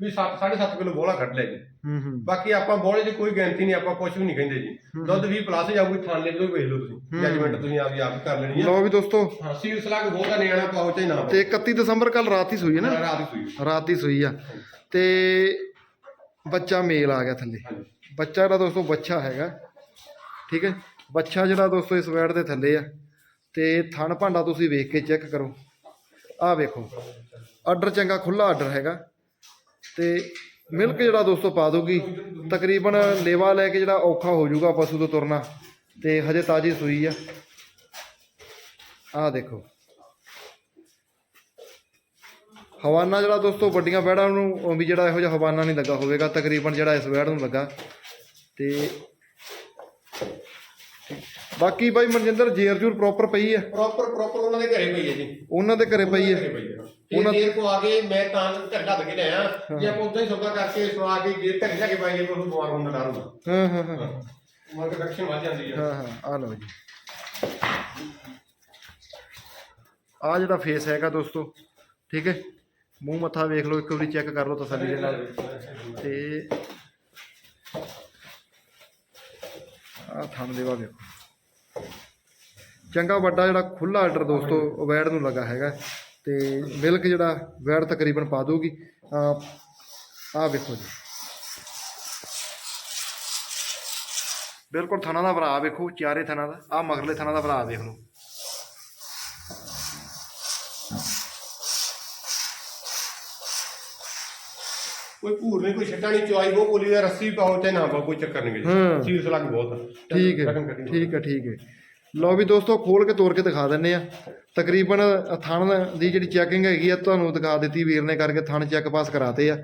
ਵੀ 7 7.5 ਕਿਲੋ ਬੋਲਾ ਕੱਢ ਲਿਆ ਜੀ। ਹੂੰ ਹੂੰ। ਬਾਕੀ ਆਪਾਂ ਬੋਲੇ ਦੀ ਕੋਈ ਗਿਣਤੀ ਨਹੀਂ ਆਪਾਂ ਕੁਝ ਵੀ ਨਹੀਂ ਕਹਿੰਦੇ ਜੀ। ਦੁੱਧ 20 ਪਲੱਸ ਜਾਊਗੀ ਥਾਣੇ ਤੋਂ ਵੇਖ ਲਓ ਤੁਸੀਂ। ਜੱਜਮੈਂਟ ਤੁਸੀਂ ਆਪ ਹੀ ਆਪ ਹੀ ਕਰ ਲੈਣੀ ਆ। ਲਓ ਵੀ ਦੋਸਤੋ। ਹਾਂ ਸੀਲ ਸਲਾਗ ਬਹੁਤਾ ਨਿਆਣਾ ਪਾਓ ਚਾਹੇ ਨਾ ਤੇ 31 ਦਸੰਬਰ ਕੱਲ ਰਾਤ ਹੀ ਸੂਈ ਹੈ ਨਾ? ਰਾਤ ਦੀ ਸੂਈ। ਰਾਤ ਦੀ ਸੂਈ ਆ। ਤੇ ਬੱਚਾ ਮੇਲ ਆ ਗਿਆ ਥੱਲੇ। ਹਾਂਜੀ। ਬੱਚਾ ਜਿਹੜਾ ਦੋਸਤੋ ਬੱਚਾ ਹੈਗਾ। ਠੀਕ ਹੈ? ਬੱਚਾ ਜਿਹੜਾ ਦੋਸਤੋ ਇਸ ਵੈੜ ਦੇ ਥੱਲੇ ਆ। ਤੇ ਥਣ ਭਾਂਡਾ ਤੁਸੀਂ ਵੇਖ ਕੇ ਚੈੱਕ ਕਰੋ। ਆਹ ਵੇਖੋ। ਆਰਡਰ ਚੰਗਾ ਖੁੱਲਾ ਆਰਡਰ ਹੈਗਾ। ਤੇ ਮਿਲਕ ਜਿਹੜਾ ਦੋਸਤੋ ਪਾ ਦੋਗੀ ਤਕਰੀਬਨ ਲੇਵਾ ਲੈ ਕੇ ਜਿਹੜਾ ਔਖਾ ਹੋ ਜਾਊਗਾ ਪਸ਼ੂ ਤੋਂ ਤੁਰਨਾ, ਤੇ ਹਜੇ ਤਾਜੀ ਸੂਈ ਆ। ਆਹ ਦੇਖੋ। ਹਵਾਨਾ ਜਿਹੜਾ ਦੋਸਤੋ ਵੱਡੀਆਂ ਵੈੜਾਂ ਨੂੰ ਵੀ ਜਿਹੜਾ ਇਹੋ ਜਿਹਾ ਹਵਾਨਾ ਨਹੀਂ ਲੱਗਾ ਹੋਵੇਗਾ, ਤਕਰੀਬਨ ਜਿਹੜਾ ਇਸ ਵੈੜ ਨੂੰ ਲੱਗਾ। ਤੇ ਬਾਕੀ ਬਾਈ ਮਨਜਿੰਦਰ ਜੇਰ ਜੂਰ ਪ੍ਰੋਪਰ ਪਈ ਹੈ। ਪ੍ਰੋਪਰ ਪ੍ਰੋਪਰ ਉਹਨਾਂ ਦੇ ਘਰੇ ਪਈ ਹੈ ਜੀ। ਉਹਨਾਂ ਦੇ ਘਰੇ ਪਈ ਹੈ। ਪਈ ਇਹ ਦੇਰ ਕੋ ਆ ਗਏ ਮੈਂ ਤਾਂ ਘਰ ਲੱਗ ਕੇ ਲਿਆ ਜੇ ਆਪਾਂ ਉਦਾਂ ਹੀ ਸੌਦਾ ਕਰਕੇ ਸਵਾ ਕੇ ਜੇ ਘਰੇ ਜਾ ਕੇ ਪਾਈਏ ਤਾਂ ਉਹ ਬਿਮਾਰ ਹੋਣ ਦਾ ਡਰ ਹੁੰਦਾ। ਹਾਂ ਹਾਂ ਹਾਂ। ਮਾਰ ਕੇ ਵੱਜ ਜਾਂਦੀ ਹੈ ਹਾਂ ਹਾਂ। ਆ ਲਓ ਜੀ। ਆ ਜਿਹੜਾ ਫੇਸ ਹੈਗਾ ਦੋਸਤੋ ਠੀਕ ਹੈ? ਮੂੰਹ ਮੱਥਾ ਵੇਖ ਲਓ ਇੱਕ ਵਾਰੀ ਚੈੱਕ ਕਰ ਲਓ ਤਸੱਲੀ ਦੇ ਨਾਲ। ਤੇ ਆ ਥਣ ਦੇਵਾ ਵੇਖੋ ਚੰਗਾ ਵੱਡਾ ਜਿਹੜਾ ਖੁੱਲਾ ਆਰਡਰ ਦੋਸਤੋ ਵੈੜ ਨੂੰ ਲੱਗਾ ਹੈਗਾ। ਤੇ ਮਿਲਕ ਜਿਹੜਾ ਵੈੜ ਤਕਰੀਬਨ ਪਾ ਦੂਗੀ ਆ ਆ ਵੇਖੋ ਜੀ। ਬਿਲਕੁਲ ਥਣਾ ਦਾ ਭਰਾ ਵੇਖੋ ਚਾਰੇ ਥਣਾ ਦਾ। ਆ ਮਗਰਲੇ ਥਣਾ ਦਾ ਭਰਾ ਵੇਖ ਲਓ। ਕੋਈ ਭੂਰ ਨਹੀਂ ਕੋਈ ਛੱਟਾ ਨਹੀਂ ਚੁਆਈ ਬਹੁਤ ਬੋਲੀ ਦਾ ਰੱਸੀ ਪਾਓ ਤੇ ਨਾ ਪਾਓ ਕੋਈ ਚੱਕਰ ਨਹੀਂ। ਜੀ ਸੀਲ ਸਲਾਗ ਬਹੁਤ। ਠੀਕ ਹੈ। ਠੀਕ ਹੈ ਠੀਕ ਹੈ। ਲਓ ਵੀ ਦੋਸਤੋ ਖੋਲ ਕੇ ਤੋੜ ਕੇ ਦਿਖਾ ਦਿੰਨੇ ਆ ਤਕਰੀਬਨ ਥਣ ਦੀ ਜਿਹੜੀ ਚੈਕਿੰਗ ਹੈਗੀ ਆ, ਤੁਹਾਨੂੰ ਦਿਖਾ ਦਿੱਤੀ ਵੀਰ ਨੇ ਕਰਕੇ ਥਣ ਚੈੱਕ ਪਾਸ ਕਰਾਤੇ ਆ।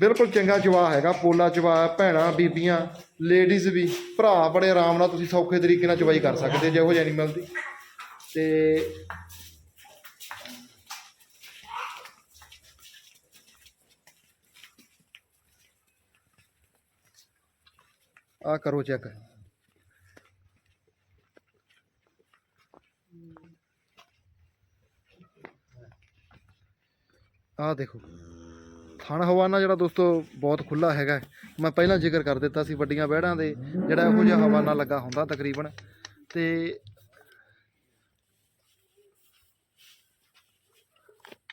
ਬਿਲਕੁਲ ਚੰਗਾ ਚਵਾ ਹੈਗਾ, ਪੋਲਾ ਚਵਾ, ਭੈਣਾਂ, ਬੀਬੀਆਂ ਲੇਡੀਜ਼ ਵੀ, ਭਰਾ ਬੜੇ ਆਰਾਮ ਨਾਲ ਤੁਸੀਂ ਸੌਖੇ ਤਰੀਕੇ ਨਾਲ ਚਵਾਈ ਕਰ ਸਕਦੇ, ਜਿਹੋ ਜਿਹੇ ਐਨੀਮਲ ਦੀ। ਤੇ ਆ ਕਰੋ ਚੈੱਕ ਆਹ ਦੇਖੋ। ਥਣ ਹਵਾਨਾ ਜਿਹੜਾ ਦੋਸਤੋ ਬਹੁਤ ਖੁੱਲਾ ਹੈਗਾ ਮੈਂ ਪਹਿਲਾਂ ਜ਼ਿਕਰ ਕਰ ਦਿੱਤਾ ਸੀ ਵੱਡੀਆਂ ਵਹਿੜਾਂ ਦੇ ਜਿਹੜਾ ਇਹੋ ਜਿਹਾ ਹਵਾਨਾ ਲੱਗਾ ਹੁੰਦਾ ਤਕਰੀਬਨ। ਤੇ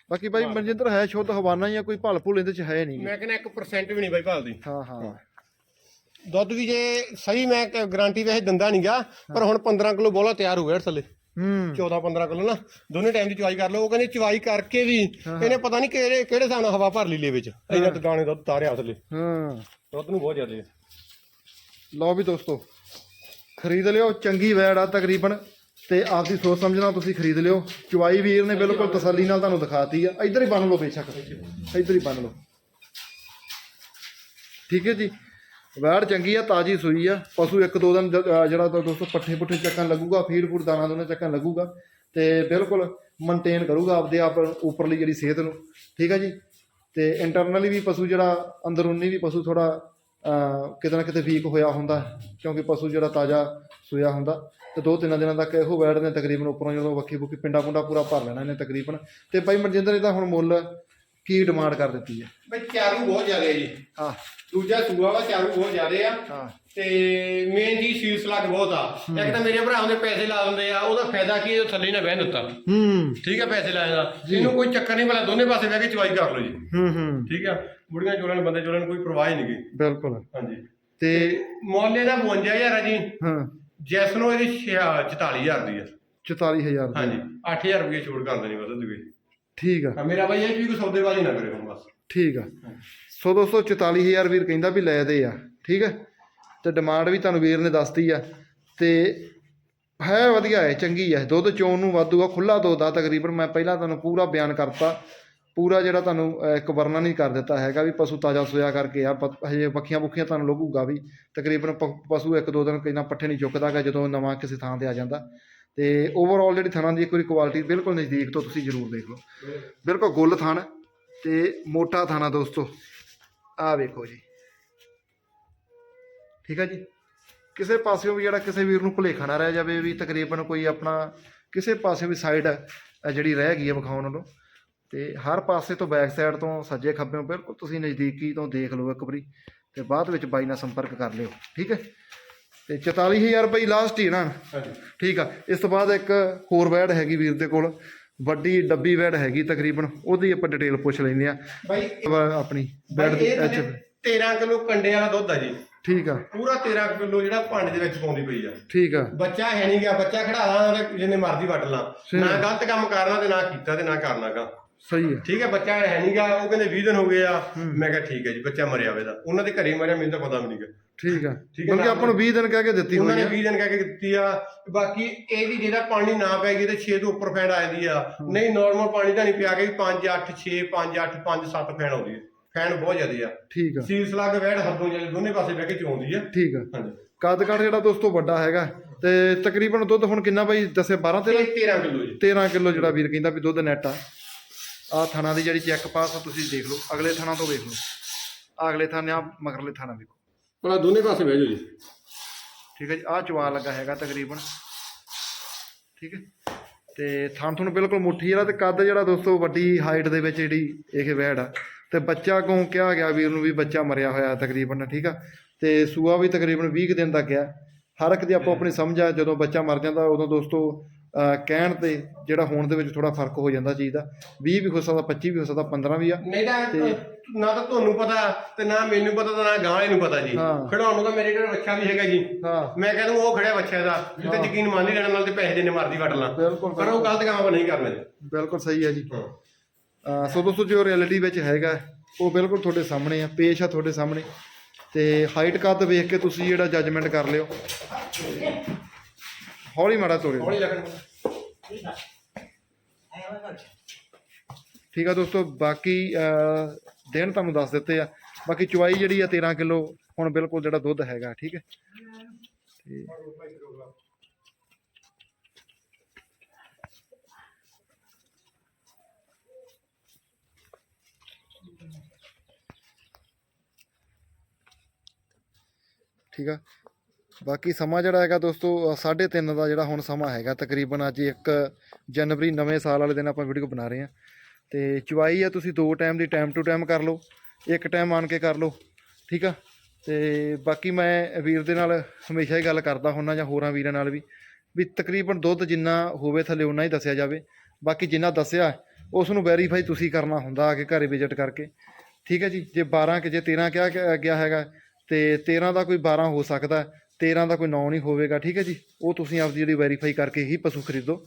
ਬਾਕੀ ਬਾਈ ਮਨਜਿੰਦਰ ਹੈ ਸ਼ੁੱਧ ਹਵਾਨਾ ਹੀ ਆ ਕੋਈ ਭਲ ਭੁਲ ਇਹਦੇ ਚ ਹੈ ਨਹੀਂ? ਮੈਂ ਕਹਿੰਦਾ 1% ਵੀ ਨਹੀਂ ਬਾਈ ਭਾਲਦੀ। ਹਾਂ ਹਾਂ। ਦੁੱਧ ਵੀ ਜੇ ਸਹੀ ਮੈਂ ਗਾਰੰਟੀ ਵੈਸੇ ਦਿੰਦਾ ਨਹੀਂ ਗਿਆ ਪਰ ਹੁਣ 15 ਕਿਲੋ ਬੋਲਾ ਤਿਆਰ ਹੋ ਗਿਆ ਥੱਲੇ। ਹੂੰ। 14 15 ਕਿਲੋ ਨਾ ਦੋਨੇ ਟਾਈਮ ਦੀ ਚਵਾਈ ਕਰ ਲਓ। ਉਹ ਕਹਿੰਦੇ ਚਵਾਈ ਕਰਕੇ ਵੀ ਇਹਨੇ ਪਤਾ ਨਹੀਂ ਕਿਹੜੇ ਕਿਹੜੇ ਨਾਲ ਹਵਾ ਭਰ ਲਈ ਲੈ ਵਿੱਚ। ਇਹਨਾਂ ਟਿਕਾਣੇ ਦੁੱਧ ਤਾਰਿਆ ਥੱਲੇ ਹਾਂ। ਦੁੱਧ ਨੂੰ ਬਹੁਤ ਜ਼ਿਆਦਾ। ਲਓ ਵੀ ਦੋਸਤੋ ਖਰੀਦ ਲਿਓ ਚੰਗੀ ਵੈੜ ਆ ਤਕਰੀਬਨ ਤੇ ਆਪਦੀ ਸੋਚ ਸਮਝਣਾ ਤੁਸੀਂ ਖਰੀਦ ਲਿਓ। ਚੁਵਾਈ ਵੀਰ ਨੇ ਬਿਲਕੁਲ ਤਸੱਲੀ ਨਾਲ ਤੁਹਾਨੂੰ ਦਿਖਾਤੀ ਆ। ਇੱਧਰ ਹੀ ਬੰਨ ਲਓ ਬੇਸ਼ੱਕ। ਇੱਧਰ ਹੀ ਬੰਨ ਲਓ। ਠੀਕ ਹੈ ਜੀ? ਵੈੜ ਚੰਗੀ ਆ, ਤਾਜੀ ਸੂਈ ਆ। ਪਸ਼ੂ ਇੱਕ ਦੋ ਦਿਨ ਜਿਹੜਾ ਦੋਸਤੋ ਪੱਠੇ ਪੁੱਠੇ ਚੱਕਣ ਲੱਗੂਗਾ, ਫੀਡ ਫੂਡ ਦਾਣਾ ਦੋਨੇ ਚੱਕਣ ਲੱਗੂਗਾ। ਤੇ ਬਿਲਕੁਲ ਮੇਨਟੇਨ ਕਰੂਗਾ ਆਪਦੇ ਆਪ ਉੱਪਰਲੀ ਜਿਹੜੀ ਸਿਹਤ ਨੂੰ। ਠੀਕ ਹੈ ਜੀ? ਤੇ ਇੰਟਰਨਲੀ ਵੀ ਪਸ਼ੂ ਜਿਹੜਾ, ਅੰਦਰੂਨੀ ਵੀ ਪਸ਼ੂ ਥੋੜਾ ਕਿਤੇ ਨਾ ਕਿਤੇ ਵੀਕ ਹੋਇਆ ਹੁੰਦਾ, ਕਿਉਂਕਿ ਪਸ਼ੂ ਜਿਹੜਾ ਤਾਜ਼ਾ ਸੂਇਆ ਹੁੰਦਾ। ਤੇ ਦੋ ਤਿੰਨ ਦਿਨਾਂ ਤੱਕ ਇਹੋ ਵੈੜ ਨੇ ਤਕਰੀਬਨ ਉੱਪਰੋਂ ਜਦੋਂ ਵੱਖੀ ਬੁੱਕੀ ਪਿੰਡਾ ਪੁੰਡਾ ਪੂਰਾ ਭਰ ਲੈਣਾ ਇਹਨੇ ਤਕਰੀਬਨ। ਤੇ ਭਾਈ ਮਨਜਿੰਦਰ, ਇਹਦਾ ਹੁਣ ਮੁੱਲ ਕੀ ਡਿਮਾਂਡ ਕਰ ਦਿੱਤੀ ਹੈ? ਬਈ ਚਾਰੂ ਬਹੁਤ ਜ਼ਿਆਦਾ ਜੀ। ਹਾਂ। ਦੂਜਾ ਸੂਆ ਵਾ ਚਾਰੂ ਬਹੁਤ ਜ਼ਿਆਦਾ ਆ। ਹਾਂ। ਤੇ ਮੇਨ ਜੀ ਸੀਸ ਲੱਗ ਬਹੁਤ ਆ। ਇੱਕ ਤਾਂ ਮੇਰੇ ਭਰਾਵਾਂ ਦੇ ਪੈਸੇ ਲਾ ਦਿੰਦੇ ਆ ਉਹਦਾ ਫਾਇਦਾ ਕੀ ਇਹ ਥੱਲੇ ਨਾ ਬਹਿ ਦਿੱਤਾ। ਹੂੰ। ਠੀਕ ਆ ਪੈਸੇ ਲਾਏ ਦਾ। ਇਹਨੂੰ ਕੋਈ ਚੱਕਰ ਨਹੀਂ ਭਲਾ ਦੋਨੇ ਪਾਸੇ ਬਹਿ ਕੇ ਚਵਾਈ ਕਰ ਲਓ ਜੀ। ਹੂੰ ਹੂੰ। ਠੀਕ ਆ? ਬੁੜੀਆਂ ਚੋਲਾਂ ਨੂੰ ਬੰਦੇ ਚੋਲਾਂ ਨੂੰ ਕੋਈ ਪਰਵਾਹ ਹੀ ਨਹੀਂ ਬਿਲਕੁਲ। ਹਾਂਜੀ। ਤੇ ਮੁੱਲ ਦਾ 52000 ਆ ਜੀ। ਹਾਂ। ਜੈਸਨੋ ਇਹਦੀ 44000 ਦੀ ਆ। 44000 ਹਾਂਜੀ। 8000 ਰੁਪਏ ਛੋੜ ਕਰ ਦੇਣੀ ਬਸ ਉਹਦੀ ਠੀਕ ਆ। ਮੇਰਾ ਬਾਈ ਇਹ ਵੀ ਕੋਈ ਸੌਦੇਬਾਜ਼ੀ ਨਾ ਕਰੇ ਹੁਣ ਬਸ। ਠੀਕ ਆ। ਸੋ ਦੋਸਤੋ 44000 ਵੀਰ ਕਹਿੰਦਾ ਵੀ ਲੈ ਦੇ ਆ ਠੀਕ ਹੈ ਤੇ ਡਿਮਾਂਡ ਵੀ ਤੁਹਾਨੂੰ ਵੀਰ ਨੇ ਦੱਸਤੀ ਆ। ਤੇ ਹੈ ਵਧੀਆ ਹੈ ਚੰਗੀ ਹੈ ਦੁੱਧ ਚੋਣ ਨੂੰ ਵਾਧੂ ਆ ਖੁੱਲਾ ਦੁੱਧ ਆ ਤਕਰੀਬਨ ਮੈਂ ਪਹਿਲਾਂ ਤੁਹਾਨੂੰ ਪੂਰਾ ਬਿਆਨ ਕਰਤਾ। ਪੂਰਾ ਜਿਹੜਾ ਤੁਹਾਨੂੰ ਅਹ, ਇੱਕ ਵਰਣਨ ਨਹੀਂ ਕਰ ਦਿੱਤਾ ਹੈਗਾ ਵੀ ਪਸ਼ੂ ਤਾਜ਼ਾ ਸੋਇਆ ਕਰਕੇ ਆ ਪ- ਹਜੇ ਬੱਖੀਆਂ ਬੁੱਖੀਆਂ ਤੁਹਾਨੂੰ ਲੱਗੂਗਾ ਵੀ ਤਕਰੀਬਨ ਪ- ਪਸ਼ੂ ਇੱਕ ਦੋ ਦਿਨ ਕਿੰਨਾ ਪੱਠੇ ਨਹੀਂ ਚੁੱਕਦਾਗਾ ਜਦੋਂ ਨਵਾਂ ਕਿਸੇ ਥਾਂ ਤੇ ਆ ਜਾਂਦਾ। ਤੇ ਓਵਰਆਲ ਜਿਹੜੀ ਥਣਾਂ ਦੀ ਇੱਕ ਵਾਰੀ ਕੁਆਲਿਟੀ ਬਿਲਕੁਲ ਨਜ਼ਦੀਕ ਤੋਂ ਤੁਸੀਂ ਜ਼ਰੂਰ ਦੇਖ ਲਓ। ਬਿਲਕੁਲ ਗੁੱਲ ਥਣ ਤੇ ਮੋਟਾ ਥਾਣਾ ਦੋਸਤੋ। ਆ ਵੇਖੋ ਜੀ। ਠੀਕ ਹੈ ਜੀ? ਕਿਸੇ ਪਾਸਿਓਂ ਵੀ ਜਿਹੜਾ ਕਿਸੇ ਵੀਰ ਨੂੰ ਭੁਲੇਖਾ ਨਾ ਰਹਿ ਜਾਵੇ ਵੀ ਤਕਰੀਬਨ ਕੋਈ ਆਪਣਾ ਕਿਸੇ ਪਾਸੇ ਵੀ ਸਾਈਡ ਜਿਹੜੀ ਰਹਿ ਗਈ ਹੈ ਵਿਖਾਉਣ ਨਾਲੋਂ ਤੇ ਹਰ ਪਾਸੇ ਤੋਂ ਬੈਕ ਸਾਈਡ ਤੋਂ ਸੱਜੇ ਖੱਬੇ ਬਿਲਕੁਲ ਤੁਸੀਂ ਨਜ਼ਦੀਕੀ ਤੋਂ ਦੇਖ ਲਓ ਇੱਕ ਵਾਰੀ ਤੇ ਬਾਅਦ ਵਿੱਚ ਬਾਈ ਨਾਲ ਸੰਪਰਕ ਕਰ ਲਿਓ। ਠੀਕ ਹੈ? ਤੇ 44000 ਰੁਪਏ ਲਾਸਟ ਹੀ ਨਾ। ਠੀਕ ਆ। ਇਸ ਤੋਂ ਬਾਅਦ ਇੱਕ ਹੋਰ ਵੈਡ ਹੈਗੀ ਵੀਰ ਦੇ ਕੋਲ। ਵੱਡੀ ਡੱਬੀ ਵੈਡ ਹੈਗੀ ਤਕਰੀਬਨ। ਉਹਦੀ ਆਪਾਂ ਡਿਟੇਲ ਪੁੱਛ ਲੈਂਦੇ ਆ ਬਾਈ ਆਪਣੀ ਵੈਡ ਦੀ ਐਚ 13 ਕਿਲੋ ਕੰਡੇ ਵਾਲਾ ਦੁੱਧ ਆ ਜੀ। ਠੀਕ ਆ। ਪੂਰਾ 13 ਕਿਲੋ ਜਿਹੜਾ ਭਾਂਡੇ ਦੇ ਵਿੱਚ ਪਾਉਂਦੀ ਪਈ ਆ। ਠੀਕ ਆ। ਬੱਚਾ ਹੈ ਨਹੀਂ ਗਿਆ ਬੱਚਾ ਖੜਾ ਲਾ ਜਿੰਨੇ ਮਰਜ਼ੀ ਵੱਟ ਲਾ। ਨਾ ਗਲਤ ਕੰਮ ਕਰਨਾ ਤੇ ਨਾ ਕੀਤਾ ਤੇ ਨਾ ਕਰਨਾਗਾ ਸਹੀ ਆ ਠੀਕ ਹੈ ਬੱਚਾ ਹੈ ਨਹੀਂ ਗਾ ਉਹ ਕਹਿੰਦੇ 20 ਦਿਨ ਹੋ ਗਏ ਆ। ਮੈਂ ਕਿਹਾ ਠੀਕ ਹੈ ਜੀ ਬੱਚਾ ਮਰਿਆ ਹੋਵੇ ਦਾ ਉਹਨਾਂ ਦੇ ਘਰੇ ਮਰਿਆ ਮੈਨੂੰ ਤਾਂ ਪਤਾ ਵੀ ਨਹੀਂ ਗਾ। ਠੀਕ ਆ ਹੈ ਬਲਕਿ ਆਪਾਂ ਨੂੰ 20 ਦਿਨ ਕਹਿ ਕੇ ਦਿੱਤੀ ਉਹਨਾਂ ਹੋਈ ਨੇ ਆ। 20 ਦਿਨ ਕਹਿ ਕੇ ਦਿੱਤੀ ਆ। ਬਾਕੀ ਇਹਦੀ ਜਿਹੜਾ ਪਾਣੀ ਨਾ ਪੈ ਗਈ ਤੇ 6 ਤੋਂ ਉੱਪਰ ਫੈਂਡ ਆ ਜਾਂਦੀ ਆ। ਨਹੀਂ ਨਾਰਮਲ ਪਾਣੀ ਤਾਂ ਨਹੀਂ ਪਿਆ ਗਈ 5 8 6 5 8 5 7 ਫੈਂਡ ਆਉਂਦੀ ਹੈ ਫੈਂਡ ਬਹੁਤ ਜ਼ਿਆਦੀ ਆ। ਠੀਕ ਆ। ਸੀਸ ਲੱਗ ਵੈੜ ਹੱਦੋਂ ਜਿਹੜੇ ਦੋਨੇ ਪਾਸੇ ਬਹਿ ਕੇ ਚੋਂਦੀ ਆ। ਠੀਕ ਆ। ਹਾਂਜੀ। ਕੱਦ ਕਾਠ ਜਿਹੜਾ ਦੋਸਤੋ ਵੱਡਾ ਹੈਗਾ। ਤੇ ਤਕਰੀਬਨ ਦੁੱਧ ਹੁਣ ਕਿੰਨਾ ਬਾਈ? ਦੱਸੇ 12 13 ਤੇ 13 ਕਿਲੋ ਜੀ। 13 ਕਿਲੋ ਜਿਹੜਾ ਵੀਰ ਕਹਿੰਦਾ ਵੀ ਦੁੱਧ ਨੈਟ ਆ। ਆ ਥਣਾ ਦੀ ਜਿਹੜੀ ਚੈੱਕ ਪਾਸ ਤੁਸੀਂ ਦੇਖ ਲਓ। ਅਗਲੇ ਥਣਾ ਤੋਂ ਵੇਖ ਲਓ। ਅਗਲੇ ਥਾਣੇ ਆ ਮਗਰਲੇ ਥਾਣਾ ਵੇਖੋ। ਭਲਾ ਦੋਨੇ ਪਾਸੇ ਬਹਿ ਜਾਓ ਜੀ। ਠੀਕ ਹੈ ਜੀ ਆ ਚਵਾ ਲੱਗਾ ਹੈਗਾ ਤਕਰੀਬਨ। ਠੀਕ ਹੈ। ਤੇ ਥਾਂ ਤੁਹਾਨੂੰ ਬਿਲਕੁਲ ਮੁੱਠੀ ਜਿਹੜਾ ਤੇ ਕੱਦ ਜਿਹੜਾ ਦੋਸਤੋ ਵੱਡੀ ਹਾਈਟ ਦੇ ਵਿੱਚ ਜਿਹੜੀ ਇਹ ਵੈੜ ਆ। ਤੇ ਬੱਚਾ ਕੋ ਕਿਹਾ ਗਿਆ ਵੀਰ ਨੂੰ ਵੀ ਬੱਚਾ ਮਰਿਆ ਹੋਇਆ ਤਕਰੀਬਨ ਠੀਕ ਆ। ਤੇ ਸੂਆ ਵੀ ਤਕਰੀਬਨ 20 ਕੁ ਦਿਨ ਤੱਕ ਆ ਹਰ ਇੱਕ ਦੀ ਆਪੋ ਆਪਣੀ ਸਮਝ ਆ ਜਦੋਂ ਬੱਚਾ ਮਰ ਜਾਂਦਾ ਉਦੋਂ ਦੋਸਤੋ ਕਹਿਣ ਤੇ ਜਿਹੜਾ ਹੋਣ ਦੇ ਵਿੱਚ ਥੋੜਾ ਫ਼ਰਕ ਹੋ ਜਾਂਦਾ ਚੀਜ਼ ਦਾ 20 ਵੀ ਹੋ ਸਕਦਾ 25 ਵੀ ਹੋ ਸਕਦਾ 15 ਵੀ ਆ। ਨਹੀਂ ਤਾਂ ਨਾ ਤਾਂ ਤੁਹਾਨੂੰ ਪਤਾ ਤੇ ਨਾ ਮੈਨੂੰ ਪਤਾ ਤੇ ਨਾ ਗਾਂ ਵਾਲੇ ਨੂੰ ਪਤਾ ਜੀ। ਖੜਾਉਣ ਨੂੰ ਤਾਂ ਮੇਰੇ ਕੋਲ ਬੱਚਾ ਵੀ ਹੈਗਾ ਜੀ। ਮੈਂ ਕਹਿੰਦਾ ਉਹ ਖੜਿਆ ਬੱਚਾ ਦਾ ਜਿੱਤੇ ਯਕੀਨ ਮੰਨ ਹੀ ਲੈਣ ਨਾਲ ਤੇ ਪੈਸੇ ਜਿੰਨੇ ਮਰਜ਼ੀ ਵੱਟ ਲਾਂ। ਪਰ ਉਹ ਗਲਤ ਕੰਮ ਨਹੀਂ ਕਰਨਾ। ਬਿਲਕੁਲ ਸਹੀ ਹੈ। ਜੀ ਸੋ ਦੋਸਤੋ ਜੋ ਰਿਐਲਿਟੀ ਵਿੱਚ ਹੈਗਾ ਉਹ ਬਿਲਕੁਲ ਤੁਹਾਡੇ ਸਾਹਮਣੇ ਆ ਪੇਸ਼ ਆ ਤੁਹਾਡੇ ਸਾਹਮਣੇ। ਤੇ ਹਾਈਟ ਕੱਦ ਵੇਖ ਕੇ ਤੁਸੀਂ ਜਿਹੜਾ ਜੱਜਮੈਂਟ ਕਰ ਲਿਓ। ਹੌਲੀ ਮਾੜਾ ਤੋਰਿਓ। ਹੌਲੀ ਲੱਗਣ ਠੀਕ ਆ। ਦੋਸਤੋ ਬਾਕੀ ਦਿਨ ਤੁਹਾਨੂੰ ਦੱਸ ਦਿੱਤੇ ਆ। ਬਾਕੀ ਚੁਆਈ ਜਿਹੜੀ ਆ 13 ਕਿਲੋ ਹੁਣ ਬਿਲਕੁਲ ਜਿਹੜਾ ਦੁੱਧ ਹੈਗਾ ਠੀਕ ਹੈ? ਠੀਕ ਆ। ਬਾਕੀ ਸਮਾਂ ਜਿਹੜਾ ਹੈਗਾ ਦੋਸਤੋ 3:30 ਦਾ ਜਿਹੜਾ ਹੁਣ ਸਮਾਂ ਹੈਗਾ, ਤਕਰੀਬਨ ਅੱਜ 1 ਜਨਵਰੀ ਨਵੇਂ ਸਾਲ ਵਾਲੇ ਦਿਨ ਆਪਾਂ ਵੀਡੀਓ ਬਣਾ ਰਹੇ ਹਾਂ। ਤੇ ਚਵਾਈ ਆ ਤੁਸੀਂ ਦੋ ਟਾਈਮ ਦੀ ਟਾਈਮ ਟੂ ਟਾਈਮ ਕਰ ਲਓ, ਇੱਕ ਟਾਈਮ ਆਣ ਕੇ ਕਰ ਲਓ, ਠੀਕ ਆ? ਤੇ ਬਾਕੀ ਮੈਂ ਵੀਰ ਦੇ ਨਾਲ ਹਮੇਸ਼ਾ ਹੀ ਗੱਲ ਕਰਦਾ ਹੁੰਨਾ ਜਾਂ ਹੋਰਾਂ ਵੀਰਾਂ ਨਾਲ ਵੀ ਵੀ ਤਕਰੀਬਨ ਦੁੱਧ ਜਿੰਨਾ ਹੋਵੇ ਥੱਲੇ ਉਨਾ ਹੀ ਦੱਸਿਆ ਜਾਵੇ। ਬਾਕੀ ਜਿੰਨਾ ਦੱਸਿਆ ਉਸ ਨੂੰ ਵੈਰੀਫਾਈ ਤੁਸੀਂ ਕਰਨਾ ਹੁੰਦਾ ਆ ਕੇ ਘਰੇ ਵਿਜ਼ਿਟ ਕਰਕੇ, ਠੀਕ ਹੈ ਜੀ? ਜੇ 12 ਕਿ ਜੇ 13 ਕਿਹਾ ਗਿਆ- ਹੈਗਾ, ਤੇ 13 ਦਾ ਕੋਈ 12 ਹੋ ਸਕਦਾ। 13 ਦਾ ਕੋਈ 9 ਨਹੀਂ ਹੋਵੇਗਾ, ਠੀਕ ਹੈ ਜੀ? ਉਹ ਤੁਸੀਂ ਆਪਦੀ ਜਿਹੜੀ ਵੈਰੀਫਾਈ ਕਰਕੇ ਹੀ ਪਸ਼ੂ ਖਰੀਦੋ।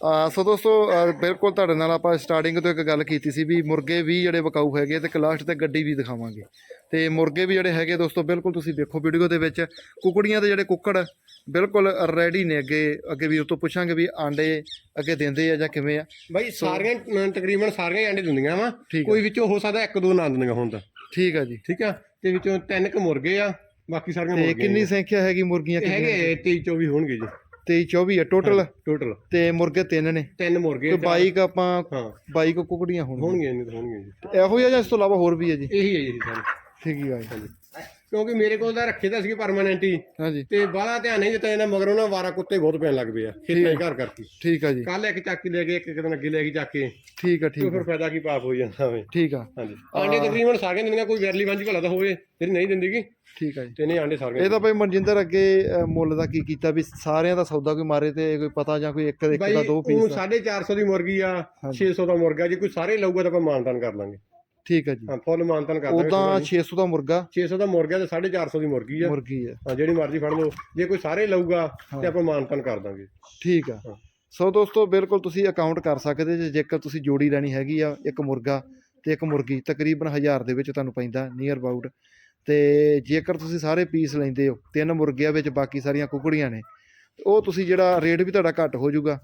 ਸੋ ਦੋਸਤੋ ਅ, ਬਿਲਕੁਲ ਤੁਹਾਡੇ ਨਾਲ ਆਪਾਂ ਸਟਾਰਟਿੰਗ ਤੋਂ ਇੱਕ ਗੱਲ ਕੀਤੀ ਸੀ ਵੀ ਮੁਰਗੇ ਵੀ ਜਿਹੜੇ ਵਿਕਾਊ ਹੈਗੇ ਤੇ ਇੱਕ ਲਾਸਟ ਤੇ ਗੱਡੀ ਵੀ ਦਿਖਾਵਾਂਗੇ। ਤੇ ਮੁਰਗੇ ਵੀ ਜਿਹੜੇ ਹੈਗੇ ਦੋਸਤੋ ਬਿਲਕੁਲ ਤੁਸੀਂ ਦੇਖੋ ਵੀਡੀਓ ਦੇ ਵਿੱਚ ਕੁਕੜੀਆਂ ਦੇ ਜਿਹੜੇ ਕੁੱਕੜ ਬਿਲਕੁਲ ਰੈਡੀ ਨੇ ਅੱਗੇ ਅੱਗੇ ਵੀਰ ਤੋਂ ਪੁੱਛਾਂਗੇ ਵੀ ਆਂਡੇ ਅੱਗੇ ਦਿੰਦੇ ਆ ਜਾਂ ਕਿਵੇਂ ਆ। ਬਾਈ ਸਾਰੀਆਂ ਅਮ, ਤਕਰੀਬਨ ਸਾਰੀਆਂ ਹੀ ਅੰਡੇ ਦਿੰਦੀਆਂ ਵਾ। ਠੀਕ ਆ। ਕੋਈ ਵਿੱਚੋਂ ਹੋ ਸਕਦਾ ਇੱਕ ਦੋ ਨਾ ਦਿੰਦੀਆਂ ਹੁਣ ਤਾਂ। ਠੀਕ ਆ ਜੀ। ਠੀਕ ਆ? ਤੇ ਵਿੱਚੋਂ ਤਿੰਨ ਕੁ ਮੁਰਗੇ ਆ ਬਾਕੀ ਸਾਰੀਆਂ ਤੇ ਮੁਰਗੀਆਂ ਕਿੰਨੀ ਸੰਖਿਆ ਹੈਗੀ ਮੁਰਗੀਆਂ ਇਹ ਹੈਗੇ 23 24 ਹੋਣਗੇ ਜੀ। 23 24 ਹੈ ਟੋਟਲ ਟੋਟਲ ਤੇ ਮੁਰਗੇ ਤਿੰਨ ਨੇ। ਤਿੰਨ ਮੁਰਗੇ ਬਾਈ ਕ ਆਪਾਂ ਹਾਂ। ਬਾਈ ਕੋ ਕੁਕੜੀਆਂ ਹੋਣਗੀਆਂ। ਹੋਣਗੇ ਨਹੀਂ ਤਾਂ ਹੋਣਗੇ ਜੀ ਇਹੋ ਹੀ ਆ ਜਾਂ ਇਸ ਤੋਂ ਇਲਾਵਾ ਹੋਰ ਵੀ ਹੈ ਜੀ? ਇਹੀ ਹੈ ਜੀ ਸਾਰੇ। ਠੀਕ ਹੀ ਆ ਜੀ। ਕਿਉਂਕਿ ਮੇਰੇ ਕੋਲ ਤਾਂ ਰੱਖੇ ਤਾਂ ਸੀਗੇ ਪਰਮਾਨੈਂਟ ਹੀ। ਹਾਂਜੀ। ਤੇ ਬਾਹਲਾ ਧਿਆਨ ਨਹੀਂ ਦਿੱਤਾ ਇਹਨਾਂ ਮਗਰ ਉਹਨਾਂ ਵਾਰਾ ਕੁੱਤੇ ਬਹੁਤ ਪੈਣ ਲੱਗ ਪਏ ਆ। ਖੇਤਾਂ 'ਚ ਘਰ ਕਰਕੇ ਠੀਕ ਆ ਜੀ। ਕੱਲ ਇੱਕ ਚੱਕ ਕੇ ਲੈ ਗਏ ਇੱਕ ਦਿਨ ਅੱਗੇ ਲੈ ਕੇ ਚੱਕ ਕੇ। ਠੀਕ ਆ ਤੇ ਠੀਕ ਫਿਰ ਆ ਫਾਇਦਾ ਕੀ ਪਾਪ ਹੋ ਜਾਂਦਾ ਵੇ। ਠੀਕ ਆ। ਹਾਂਜੀ। ਆਂਡੇ ਤਕਰੀਬਨ ਸਾਰੀਆਂ ਦਿੰਦੀਆਂ ਕੋਈ ਵੈਰਲੀ ਵਾਂਝੀ ਭਲਾ ਤਾਂ ਹੋਵੇ। ਜਿਹੜੀ ਨਹੀਂ ਦਿੰਦੀਗੀ ਠੀਕ ਜੀ। ਤੇ ਨਹੀਂ ਆਂਡੇ ਸਾਰੀਆਂ ਇਹ ਤਾਂ ਭਾਈ ਮਨਜਿੰਦਰ ਅੱਗੇ ਅ, ਮੁੱਲ ਦਾ ਕੀ ਕੀਤਾ ਵੀ ਸਾਰਿਆਂ ਦਾ ਸੌਦਾ ਕੋਈ ਮਾਰੇ ਤੇ ਕੋਈ ਪਤਾ ਜਾਂ ਕੋਈ ਇੱਕ ਇੱਕ ਦਾ ਦੋ ਉਹ ਪੀਸ ਦਾ 450 ਦੀ ਮੁਰਗੀ ਆ ਹਾਂਜੀ। 600 ਦਾ ਮੁਰਗਾ ਜੇ ਕੋਈ ਸਾਰੇ ਲਊਗਾ ਤਾਂ ਆਪਾਂ ਮਾਨਤਾਨ ਕਰ ਲਾਂਗੇ। ਠੀਕ ਆ ਜੀ। ਹਾਂ ਫੁੱਲ ਮਾਨਤਾਨ ਕਰ ਲਾਂਗੇ ਉਦਾਂ 600 ਦਾ ਮੁਰਗਾ। 600 ਦਾ ਮੁਰਗਾ ਤੇ 450 ਦੀ ਮੁਰਗੀ ਆ। ਮੁਰਗੀ ਆ। ਹਾਂ ਜਿਹੜੀ ਮਰਜ਼ੀ ਫੜ ਲਓ। ਜੇ ਕੋਈ ਸਾਰੇ ਲਊਗਾ ਤੇ ਆਪਾਂ ਮਾਨਤਾਨ ਕਰ ਦਾਂਗੇ। ਠੀਕ ਆ। ਹਾਂ। ਸੋ ਦੋਸਤੋ ਬਿਲਕੁਲ ਤੁਸੀਂ ਅਕਾਊਂਟ ਕਰ ਸਕਦੇ ਜੇ ਜੇਕਰ ਤੁਸੀਂ ਜੋੜੀ ਲੈਣੀ ਹੈਗੀ ਆ ਇੱਕ ਮੁਰਗਾ ਤੇ ਇੱਕ ਮੁਰਗੀ ਤਕਰੀਬਨ 1000 ਦੇ ਵਿੱਚ ਤੁਹਾਨੂੰ ਪੈਂਦਾ ਨੀਅਰ ਅਬਾਊਟ ਤੇ ਜੇਕਰ ਤੁਸੀਂ ਸਾਰੇ ਪੀਸ ਲੈਂਦੇ ਹੋ, ਤਿੰਨ ਮੁਰਗੀਆਂ ਵਿੱਚ ਬਾਕੀ ਸਾਰੀਆਂ ਕੁਕੜੀਆਂ ਨੇ ਉਹ ਤੁਸੀਂ ਜਿਹੜਾ ਰੇਟ ਵੀ ਤੁਹਾਡਾ ਘੱਟ ਹੋ ਜਾਊਗਾ,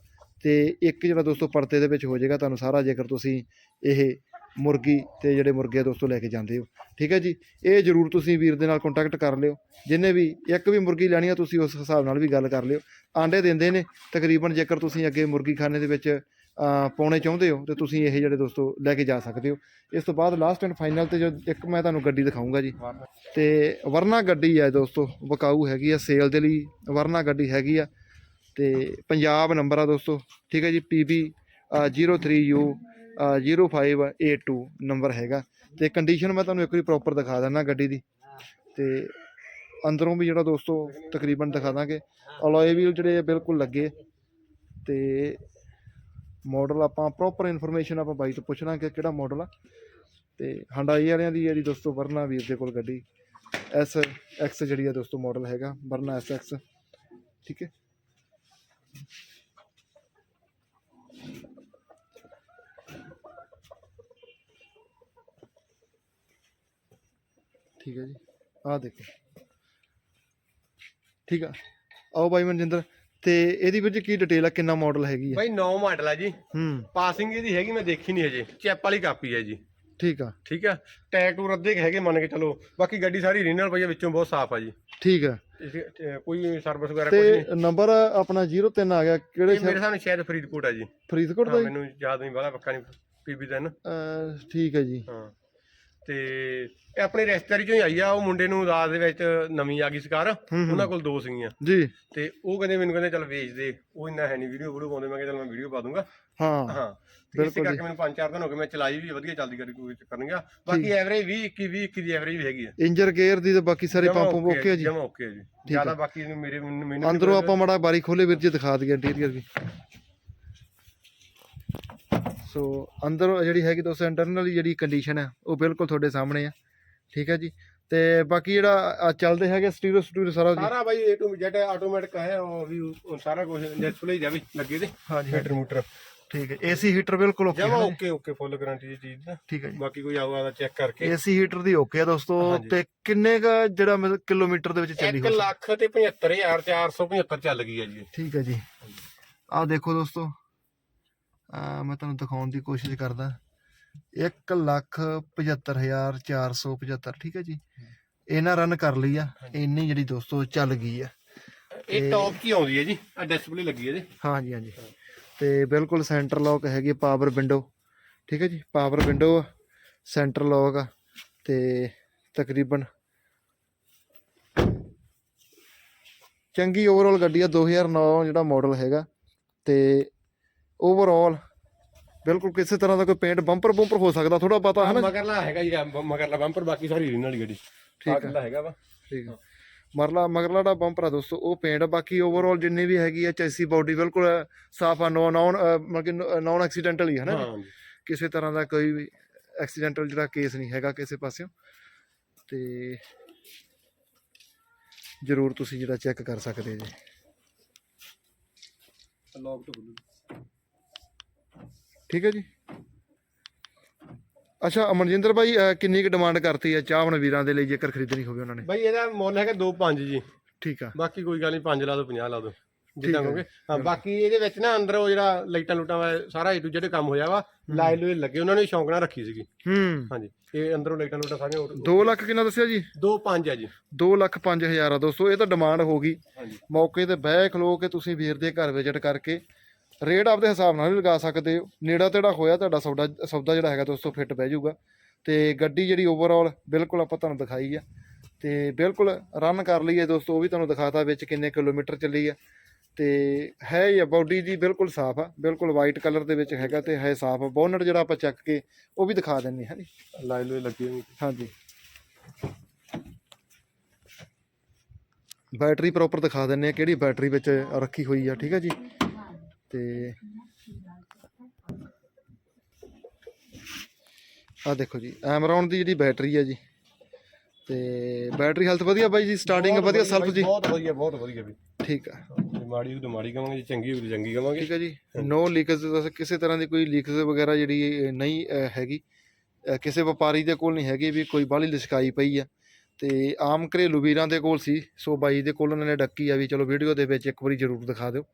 ਤੇ ਇੱਕ ਜਿਹੜਾ ਦੋਸਤੋ ਪਰਤੇ ਦੇ ਵਿੱਚ ਹੋ ਜਾਏਗਾ ਤੁਹਾਨੂੰ ਸਾਰਾ ਜੇਕਰ ਤੁਸੀਂ ਇਹ ਮੁਰਗੀ ਤੇ ਜਿਹੜੇ ਮੁਰਗੇ ਆ ਦੋਸਤੋ ਲੈ ਕੇ ਜਾਂਦੇ ਹੋ। ਠੀਕ ਹੈ ਜੀ? ਇਹ ਜਰੂਰ ਤੁਸੀਂ ਵੀਰ ਦੇ ਨਾਲ ਕੰਟੈਕਟ ਕਰ ਲਿਓ, ਜਿੰਨੇ ਵੀ ਇੱਕ ਵੀ ਮੁਰਗੀ ਲੈਣੀ ਆ ਤੁਸੀਂ ਉਸ ਹਿਸਾਬ ਨਾਲ ਵੀ ਗੱਲ ਕਰ ਲਿਓ। ਆਂਡੇ ਦਿੰਦੇ ਨੇ, ਤਕਰੀਬਨ ਜੇਕਰ ਤੁਸੀਂ ਅੱਗੇ ਮੁਰਗੀ ਖਾਨੇ ਦੇ ਵਿੱਚ ਪਾਉਣੇ ਚਾਹੁੰਦੇ ਹੋ ਤੇ ਤੁਸੀਂ ਇਹ ਜਿਹੜੇ ਦੋਸਤੋ ਲੈ ਕੇ ਜਾ ਸਕਦੇ ਹੋ। ਇਸ ਤੋਂ ਬਾਅਦ ਲਾਸਟ ਐਂਡ ਫਾਈਨਲ ਤੇ ਜੋ ਇੱਕ ਮੈਂ ਤੁਹਾਨੂੰ ਗੱਡੀ ਦਿਖਾਊਂਗਾ ਜੀ। ਤੇ ਵਰਨਾ ਗੱਡੀ ਹੈ ਦੋਸਤੋ ਬਕਾਊ ਹੈਗੀ ਆ ਸੇਲ ਦੇ ਲਈ ਵਰਨਾ ਗੱਡੀ ਹੈਗੀ ਆ। ਤੇ ਪੰਜਾਬ ਨੰਬਰ ਆ ਦੋਸਤੋ, ਠੀਕ ਹੈ ਜੀ PB 03U 0582 ਨੰਬਰ ਹੈਗਾ। ਤੇ ਕੰਡੀਸ਼ਨ ਮੈਂ ਤੁਹਾਨੂੰ ਇੱਕ ਵਾਰੀ ਪ੍ਰੋਪਰ ਦਿਖਾ ਦਿੰਦਾ ਗੱਡੀ ਦੀ। ਤੇ ਅੰਦਰੋਂ ਵੀ ਜਿਹੜਾ ਦੋਸਤੋ ਤਕਰੀਬਨ ਦਿਖਾ ਦਾਂਗੇ। ਅਲੋਏ ਵੀਲ ਜਿਹੜੇ ਆ ਬਿਲਕੁਲ ਲੱਗੇ। ਤੇ ਮਾਡਲ ਆਪਾਂ ਪ੍ਰੋਪਰ ਇਨਫੋਰਮੇਸ਼ਨ ਆਪਾਂ ਬਾਈ ਤੋਂ ਪੁੱਛਣਾ ਕਿ ਕਿਹੜਾ ਮਾਡਲ ਆ। ਤੇ ਹੰਡਾਈ ਵਾਲਿਆਂ ਦੀ ਜਿਹੜੀ ਦੋਸਤੋ ਵਰਨਾ ਵੀਰ ਦੇ ਕੋਲ ਗੱਡੀ ਐਸ ਐਕਸ ਜਿਹੜੀ ਆ ਦੋਸਤੋ ਮਾਡਲ ਹੈਗਾ, ਵਰਨਾ ਐਸ ਐਕਸ ਠੀਕ ਹੈ। ਠੀਕ ਹੈ ਜੀ। ਆਹ ਦੇਖੋ। ਠੀਕ ਆ। ਆਓ ਬਾਈ ਮਨਜਿੰਦਰ ਤੇ ਇਹਦੀ ਵਿੱਚ ਕੀ ਡਿਟੇਲ ਆ? ਕਿੰਨਾ ਮਾਡਲ ਹੈਗੀ ਆ? ਬਾਈ 9 ਮਾਡਲ ਆ ਜੀ। ਹੂੰ। ਪਾਸਿੰਗ ਇਹਦੀ ਹੈਗੀ ਮੈਂ ਦੇਖੀ ਨਹੀਂ ਹਜੇ। ਚੈਪ ਵਾਲੀ ਕਾਪੀ ਹੈ ਜੀ। ਠੀਕ ਆ। ਠੀਕ ਆ? ਟਾਇਰ ਟੂਰ ਅੱਧੇ ਕੁ ਹੈਗੇ ਮੰਨ ਕੇ ਚਲੋ। ਬਾਕੀ ਗੱਡੀ ਸਾਰੀ ਰੀਨਲ ਪਈ ਆ ਵਿੱਚੋਂ ਬਹੁਤ ਸਾਫ਼ ਆ ਜੀ। ਠੀਕ ਆ। ਇਸ- ਅਹ ਕੋਈ ਸਰਵਿਸ ਵਗੈਰਾ ਕੁਝ ਨਹੀਂ ਤੇ ਨੰਬਰ ਆਪਣਾ 03 ਆ ਗਿਆ। ਕਿਹੜੇ ਇਹ ਮੇਰੇ ਸ਼ਹਿਰ ਸਾਹਮਣੇ ਸ਼ਾਇਦ ਫਰੀਦਕੋਟ ਆ ਜੀ। ਫਰੀਦਕੋਟ ਦਾ ਜੀ? ਮੈਨੂੰ ਯਾਦ ਨਹੀਂ ਬਾਲਾ ਪੱਕਾ ਨਹੀਂ ਪੀਬੀ ਦਾ ਨਾ ਅਹ, ਠੀਕ ਹੈ ਜੀ। ਹਾਂ। ਤੇ ਇਹ ਆਪਣੀ ਰਿਸ਼ਤੇਦਾਰੀ ਚੋਂ ਹੀ ਆਈ ਆ ਉਹ ਮੁੰਡੇ ਨੂੰ ਰਾਤ ਦੇ ਵਿੱਚ ਨਵੀਂ ਆ ਗਈ ਸਕਾਰ। ਉਹਨਾਂ ਕੋਲ ਦੋ ਸੀਗੀਆਂ। ਜੀ। ਤੇ ਉਹ ਕਹਿੰਦੇ ਮੈਨੂੰ ਕਹਿੰਦੇ ਚੱਲ ਵੇਚ ਦੇ। ਉਹ ਇੰਨਾ ਹੈ ਨਹੀਂ ਵੀਡੀਓ ਵੀਡੀਓ ਪਾਉਂਦੇ ਮੈਂ ਕਿਹਾ ਚੱਲ ਮੈਂ ਵੀਡੀਓ ਪਾ ਦੂੰਗਾ। ਹਾਂ ਹਾਂ। ਇਸੇ ਕਰਕੇ ਮੈਨੂੰ 5-4 ਦਿਨ ਹੋ ਗਏ ਮੈਂ ਚਲਾਈ ਵੀ ਵਧੀਆ ਚੱਲਦੀ ਕਰੀ ਕੋਈ ਚੱਕਰ ਨਹੀਂ ਬਾਕੀ ਐਵਰੇਜ 20 21 20 21 ਦੀ ਐਵਰੇਜ ਵੀ ਹੈਗੀ ਆ। ਇੰਜਰ ਗੇਅਰ ਦੀ ਤੇ ਬਾਕੀ ਸਾਰੇ ਪੰਪ ਓਕੇ ਆ ਜੀ ਜਮਾ ਓਕੇ ਆ। ਜੀ ਜ਼ਿਆਦਾ ਬਾਕੀ ਮੇਰੇ ਮੈਨੂੰ ਅੰਦਰੋਂ ਆਪਾਂ ਮੜਾ ਬਾਰੀ ਖੋਲੇ ਵੀਰ ਜੀ ਦਿਖਾ ਦਈਏ ਇੰਟੀਰੀਅਰ ਵੀ। ਸੋ ਅੰਦਰ ਜਿਹੜੀ ਹੈਗੀ ਦੋਸਤੋ ਇੰਟਰਨਲ ਜਿਹੜੀ ਕੰਡੀਸ਼ਨ ਹੈ ਉਹ ਬਿਲਕੁਲ ਤੁਹਾਡੇ ਸਾਹਮਣੇ ਆ। ਠੀਕ ਹੈ ਜੀ? ਤੇ ਬਾਕੀ ਜਿਹੜਾ ਚੱਲਦੇ ਹੈਗੇ ਸਟੀਰੀਓ ਸਟੂਡੀਓ ਸਾਰਾ ਜੀ। ਸਾਰਾ by A to Z automatic ਹੈ ਉਹ ਵੀ ਸਾਰਾ ਕੁਝ ਡਿਸਪਲੇ ਜਾ ਵੀ ਲੱਗੇ ਦੇ। ਹਾਂਜੀ ਮੀਟਰ ਮੂਟਰ। ਠੀਕ ਹੈ ਏਸੀ ਹੀਟਰ ਬਿਲਕੁਲ ਓਕੇ ਜਮਾ ਓਕੇ ਓਕੇ ਫੁੱਲ ਗਾਰੰਟੀ ਦੀ ਚੀਜ਼ ਦਾ ਠੀਕ ਹੈ ਜੀ। ਬਾਕੀ ਕੋਈ ਆਵਾ ਦਾ ਚੈੱਕ ਕਰਕੇ। ਏਸੀ ਹੀਟਰ ਦੀ ਓਕੇ ਆ ਦੋਸਤੋ। ਤੇ ਕਿੰਨੇ ਕ ਜਿਹੜਾ ਮਤਲਬ ਕਿਲੋਮੀਟਰ ਦੇ ਵਿੱਚ ਚੱਲੀ 1 ਹੋ ਲੱਖ ਤੇ 75475 ਚੱਲ ਗਈ ਹੈ ਜੀ। ਠੀਕ ਹੈ ਜੀ। ਆਹ ਦੇਖੋ ਦੋਸਤੋ ਮੈਂ ਤੁਹਾਨੂੰ ਦਿਖਾਉਣ ਦੀ ਕੋਸ਼ਿਸ਼ ਕਰਦਾ। 1 ਲੱਖ 75475 ਠੀਕ ਹੈ ਜੀ? ਇਹਨਾਂ ਰਨ ਕਰ ਲਈ ਆ। ਇੰਨੀ ਜਿਹੜੀ ਦੋਸਤੋ ਚੱਲ ਗਈ ਆ। ਇਹ ਟੌਪ ਕੀ ਆਉਂਦੀ ਹੈ ਜੀ? ਆ ਡਿਸਪਲੇ ਲੱਗੀ ਹੈ ਇਹਦੇ। ਹਾਂਜੀ ਹਾਂਜੀ। ਤੇ ਬਿਲਕੁਲ ਸੈਂਟਰ ਲੌਕ ਹੈਗੀ ਪਾਵਰ ਵਿੰਡੋ ਠੀਕ ਹੈ ਜੀ? ਪਾਵਰ ਵਿੰਡੋ ਆ ਸੈਂਟਰ ਲੌਕ ਆ ਤੇ ਤਕਰੀਬਨ ਚੰਗੀ ਓਵਰਆਲ ਗੱਡੀ ਆ 2009 ਜਿਹੜਾ ਮਾਡਲ ਹੈਗਾ। ਤੇ ਓਵਰਆਲ ਬਿਲਕੁਲ ਕਿਸੇ ਤਰ੍ਹਾਂ ਦਾ ਕੋਈ ਪੇਂਟ ਬੰਪਰ ਬੰਪਰ ਹੋ ਸਕਦਾ ਥੋੜਾ ਪਤਾ ਹੈ ਨਾ ਮਗਰਲਾ ਹੈਗਾ ਜੀ ਮਗਰਲਾ ਬੰਪਰ ਬਾਕੀ ਸਾਰੀ ਰੀਨ ਵਾਲੀ ਗੱਡੀ। ਠੀਕ ਆ। ਹੈਗਾ ਵਾ। ਠੀਕ ਹੈ ਮਰਲਾ ਮਗਰਲਾ ਦਾ ਬੰਪਰ ਆ ਦੋਸਤੋ ਉਹ ਪੇਂਟ ਬਾਕੀ ਓਵਰਆਲ ਜਿੰਨੀ ਵੀ ਹੈਗੀ ਆ ਚੈਸੀ ਬਾਡੀ ਬਿਲਕੁਲ ਸਾਫ਼ ਆ ਨੋ ਨੌਨ ਮਤਲਬ ਕਿ ਨੌਨ ਐਕਸੀਡੈਂਟਲ ਹੀ ਹੈ ਨਾ ਹਾਂ ਕਿਸੇ ਤਰ੍ਹਾਂ ਦਾ ਕੋਈ ਵੀ ਐਕਸੀਡੈਂਟਲ ਜਿਹੜਾ ਕੇਸ ਨਹੀਂ ਹੈਗਾ ਕਿਸੇ ਪਾਸਿਓਂ। ਤੇ ਜ਼ਰੂਰ ਤੁਸੀਂ ਜਿਹੜਾ ਚੈੱਕ ਕਰ ਸਕਦੇ ਜੀ। ਲੌਕ ਤੋਂ ਖੁੱਲੂ ਠੀਕ ਹੈ ਜੀ। ਅੱਛਾ ਅਮਨਜਿੰਦਰ ਭਾਈ ਅਹ ਕਿੰਨੀ ਕੁ ਡਿਮਾਂਡ ਕਰਤੀ ਹੈ ਚਾਹਵਣ ਵੀਰਾਂ ਦੇ ਲਈ ਜੇਕਰ ਖਰੀਦਣੀ ਹੋਵੇ ਉਹਨਾਂ ਨੇ? ਬਾਈ ਇਹਦਾ ਮੁੱਲ ਹੈਗਾ 2.5 ਜੀ। ਠੀਕ ਆ। ਬਾਕੀ ਕੋਈ ਗੱਲ ਨਹੀਂ 5 ਲਾ ਦੋ 50 ਲਾ ਦੋ ਠੀਕ ਜਿੱਦਾਂ ਹੈ। ਕਹੋਗੇ। ਹਾਂ ਬਾਕੀ ਇਹਦੇ ਵਿੱਚ ਨਾ ਅੰਦਰ ਉਹ ਜਿਹੜਾ ਲਾਈਟਾਂ ਲੂਟਾਂ ਵਾ ਸਾਰਾ ਏ ਟੂ ਜਿਹੜੇ ਕੰਮ ਹੋਇਆ ਵਾ ਲਾਈਟ ਲੂਏ ਲੱਗੇ ਉਹਨਾਂ ਨੇ ਸ਼ੌਂਕ ਨਾਲ ਰੱਖੀ ਸੀਗੀ। ਹੂੰ। ਹਾਂਜੀ ਇਹ ਅੰਦਰੋਂ ਲਾਈਟਾਂ ਲੂਟਾਂ ਸਾਰੀਆਂ 2 ਲੱਖ ਕਿੰਨਾ ਦੱਸਿਆ ਜੀ? 2.5 ਆ ਜੀ। 2 ਲੱਖ 5000 ਆ ਦੋਸਤੋ ਇਹ ਤਾਂ ਡਿਮਾਂਡ ਹੋ ਗਈ। ਹਾਂਜੀ। ਮੌਕੇ ਤੇ ਬਹਿ ਖਲੋ ਕੇ ਤੁਸੀਂ ਵੀਰ ਦੇ ਘਰ ਵਿਜ਼ਿਟ ਕਰਕੇ ਰੇਟ ਆਪਦੇ ਹਿਸਾਬ ਨਾਲ ਵੀ ਲਗਾ ਸਕਦੇ ਹੋ। ਨੇੜਾ ਤੇੜਾ ਹੋਇਆ ਤੁਹਾਡਾ ਸੌਦਾ ਸੌਦਾ ਜਿਹੜਾ ਹੈਗਾ ਦੋਸਤੋ ਫਿੱਟ ਬਹਿ ਜਾਊਗਾ। ਤੇ ਗੱਡੀ ਜਿਹੜੀ ਓਵਰਆਲ ਬਿਲਕੁਲ ਆਪਾਂ ਤੁਹਾਨੂੰ ਦਿਖਾਈ ਆ। ਤੇ ਬਿਲਕੁਲ ਰਨ ਕਰ ਲਈਏ ਦੋਸਤੋ ਉਹ ਵੀ ਤੁਹਾਨੂੰ ਦਿਖਾਤਾ ਵਿੱਚ ਕਿੰਨੇ ਕਿਲੋਮੀਟਰ ਚੱਲੀ ਆ। ਤੇ ਹੈ ਹੀ ਆ ਬਾਡੀ ਦੀ ਬਿਲਕੁਲ ਸਾਫ਼ ਆ ਬਿਲਕੁਲ ਵਾਈਟ ਕਲਰ ਦੇ ਵਿੱਚ ਹੈਗਾ ਤੇ ਹੈ ਸਾਫ਼ ਆ। ਬੋਨਟ ਜਿਹੜਾ ਆਪਾਂ ਚੱਕ ਕੇ ਉਹ ਵੀ ਦਿਖਾ ਦਿੰਨੇ ਹਾਂ ਜੀ। ਲਾਈਟ ਲੂਏ ਲੱਗੀ ਹੋਈ। ਹਾਂਜੀ। ਬੈਟਰੀ ਪ੍ਰੋਪਰ ਦਿਖਾ ਦਿੰਨੇ ਆ ਕਿਹੜੀ ਬੈਟਰੀ ਵਿੱਚ ਰੱਖੀ ਹੋਈ ਆ ਠੀਕ ਹੈ ਜੀ। ਤੇ ਆ ਦੇਖੋ ਜੀ ਐਮਰੌਨ ਦੀ ਜਿਹੜੀ ਬੈਟਰੀ ਹੈ ਜੀ। ਤੇ ਬੈਟਰੀ ਹੈਲਥ ਵਧੀਆ ਬਾਈ ਜੀ ਸਟਾਰਟਿੰਗ ਬਹੁਤ ਵਧੀਆ ਸੈਲਫ ਜੀ। ਬਹੁਤ ਵਧੀਆ ਬਹੁਤ ਵਧੀਆ ਵੀ। ਠੀਕ ਆ। ਜੇ ਮਾੜੀ ਤਾਂ ਮਾੜੀ ਕਵਾਂਗੇ ਜੇ ਚੰਗੀ ਤਾਂ ਚੰਗੀ ਕਵਾਂਗੇ। ਠੀਕ ਹੈ ਜੀ ਨੋ ਲੀਕੇਜ ਕਿਸੇ ਤਰ੍ਹਾਂ ਦੀ ਕੋਈ ਲੀਕੇਜ ਵਗੈਰਾ ਜਿਹੜੀ ਨਹੀਂ ਹੈਗੀ। ਕਿਸੇ ਵਪਾਰੀ ਦੇ ਕੋਲ ਨਹੀਂ ਹੈਗੀ ਵੀ ਕੋਈ ਬਾਹਲੀ ਲਿਸ਼ਕਾਈ ਪਈ ਆ। ਤੇ ਆਮ ਘਰੇਲੂ ਵੀਰਾਂ ਦੇ ਕੋਲ ਸੀ ਸੋ ਬਾਈ ਦੇ ਕੋਲ ਉਹਨਾਂ ਨੇ ਡੱਕੀ ਆ ਵੀ ਚਲੋ ਵੀਡੀਓ ਦੇ ਵਿੱਚ ਇੱਕ ਵਾਰੀ ਜ਼ਰੂਰ ਦਿਖਾ ਦਿਓ।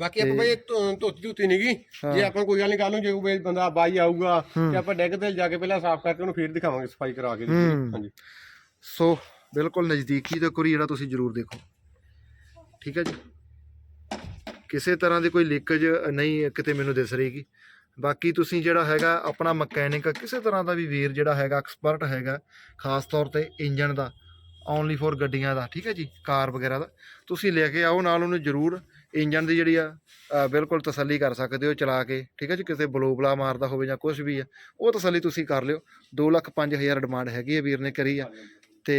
ਬਾਕੀ ਆਪਾਂ ਬਈ ਧੋਤੀ ਧੁੱਤੀ ਨਹੀਂਗੀ ਜੇ ਆਪਾਂ ਕੋਈ ਗੱਲ ਨਹੀਂ ਕਰ ਲੂ ਜੇ ਕੋਈ ਬੰਦਾ ਬਾਈ ਆਊਗਾ ਤੇ ਆਪਾਂ ਡੈਗ ਤੇ ਜਾ ਕੇ ਪਹਿਲਾਂ ਸਾਫ਼ ਕਰਕੇ ਉਹਨੂੰ ਫੇਰ ਦਿਖਾਵਾਂਗੇ ਸਫ਼ਾਈ ਕਰਾ ਕੇ। ਹਾਂਜੀ। ਸੋ ਬਿਲਕੁਲ ਨਜ਼ਦੀਕੀ ਤੇ ਕੁਰੀ ਜਿਹੜਾ ਤੁਸੀਂ ਜ਼ਰੂਰ ਦੇਖੋ। ਠੀਕ ਹੈ ਜੀ? ਕਿਸੇ ਤਰ੍ਹਾਂ ਦੀ ਕੋਈ ਲੀਕੇਜ ਨਹੀਂ ਕਿਤੇ ਮੈਨੂੰ ਦਿਸ ਰਹੀਗੀ। ਬਾਕੀ ਤੁਸੀਂ ਜਿਹੜਾ ਹੈਗਾ ਆਪਣਾ ਮਕੈਨਿਕ ਕਿਸੇ ਤਰ੍ਹਾਂ ਦਾ ਵੀ ਵੀਰ ਜਿਹੜਾ ਹੈਗਾ ਐਕਸਪਰਟ ਹੈਗਾ ਖਾਸ ਤੌਰ ਤੇ ਇੰਜਨ ਦਾ ਓਨਲੀ ਫॉर ਗੱਡੀਆਂ ਦਾ ਠੀਕ ਹੈ ਜੀ? ਕਾਰ ਵਗੈਰਾ ਦਾ। ਤੁਸੀਂ ਲੈ ਕੇ ਆਓ ਨਾਲ ਉਹਨੂੰ ਜ਼ਰੂਰ ਇੰਜਨ ਦੀ ਜਿਹੜੀ ਆ ਬਿਲਕੁਲ ਤਸੱਲੀ ਕਰ ਸਕਦੇ ਹੋ ਚਲਾ ਕੇ, ਠੀਕ ਹੈ ਜੀ? ਕਿਸੇ ਬਲੋਬਲਾ ਮਾਰਦਾ ਹੋਵੇ ਜਾਂ ਕੁਝ ਵੀ ਆ, ਉਹ ਤਸੱਲੀ ਤੁਸੀਂ ਕਰ ਲਿਓ। 2 ਲੱਖ 5000 ਡਿਮਾਂਡ ਹੈਗੀ ਹੈ ਵੀਰ ਨੇ ਕਰੀ ਆ। ਤੇ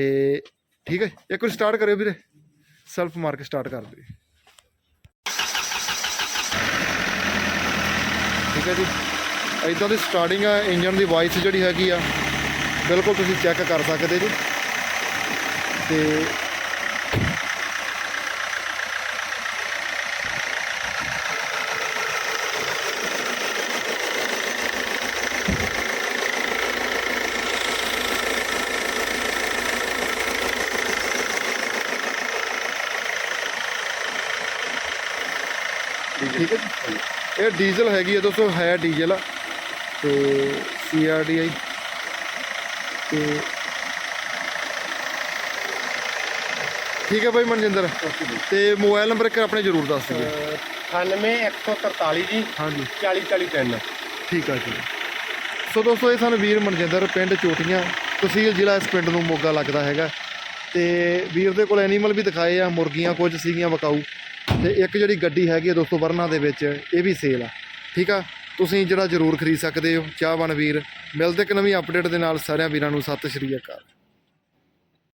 ਠੀਕ ਹੈ, ਇੱਕ ਵਾਰ ਸਟਾਰਟ ਕਰਿਓ ਵੀਰੇ। ਸੈਲਫ ਮਾਰ ਕੇ ਸਟਾਰਟ ਕਰ ਦਿਓ। ਠੀਕ ਹੈ ਜੀ? ਇਦਾਂ ਦੀ ਸਟਾਰਟਿੰਗ ਆ ਇੰਜਨ ਦੀ ਵਾਇਸ ਜਿਹੜੀ ਹੈਗੀ ਆ, ਬਿਲਕੁਲ ਤੁਸੀਂ ਚੈੱਕ ਕਰ ਸਕਦੇ ਜੀ। ਤੇ ਠੀਕ ਹੈ ਜੀ ਇਹ ਡੀਜ਼ਲ ਹੈਗੀ ਹੈ ਦੋਸਤੋ ਹੈ ਡੀਜ਼ਲ। ਆ ਤੇ ਸੀਆਰਡੀਆਈ ਤੇ ਠੀਕ ਹੈ ਬਾਈ ਮਨਜਿੰਦਰ? ਤੇ ਮੋਬਾਈਲ ਨੰਬਰ ਇੱਕ ਆਪਣੇ ਜ਼ਰੂਰ ਦੱਸ ਦਿਓ। 98143 ਜੀ। ਹਾਂਜੀ। 4043 ਠੀਕ ਆ ਜੀ। ਸੋ ਦੋਸਤੋ ਇਹ ਸਾਨੂੰ ਵੀਰ ਮਨਜਿੰਦਰ ਪਿੰਡ ਚੋਟੀਆਂ। ਤਹਿਸੀਲ ਜ਼ਿਲ੍ਹਾ ਇਸ ਪਿੰਡ ਨੂੰ ਮੋਗਾ ਲੱਗਦਾ ਹੈਗਾ। ਤੇ ਵੀਰ ਦੇ ਕੋਲ ਐਨੀਮਲ ਵੀ ਦਿਖਾਏ ਆ ਮੁਰਗੀਆਂ ਕੁਝ ਸੀਗੀਆਂ ਵਕਾਊ। ਤੇ ਇੱਕ ਜਿਹੜੀ ਗੱਡੀ ਹੈਗੀ ਆ ਦੋਸਤੋ ਵਰਨਾ ਦੇ ਵਿੱਚ, ਇਹ ਵੀ ਸੇਲ ਆ। ਠੀਕ ਆ? ਤੁਸੀਂ ਜਿਹੜਾ ਜ਼ਰੂਰ ਖਰੀਦ ਸਕਦੇ ਹੋ। ਚਾਹਵਾਨ ਵੀਰ, ਮਿਲਦੇ ਇੱਕ ਨਵੀਂ ਅਪਡੇਟ ਦੇ ਨਾਲ ਸਾਰਿਆਂ ਵੀਰਾਂ ਨੂੰ। ਸਤਿ ਸ਼੍ਰੀ ਅਕਾਲ।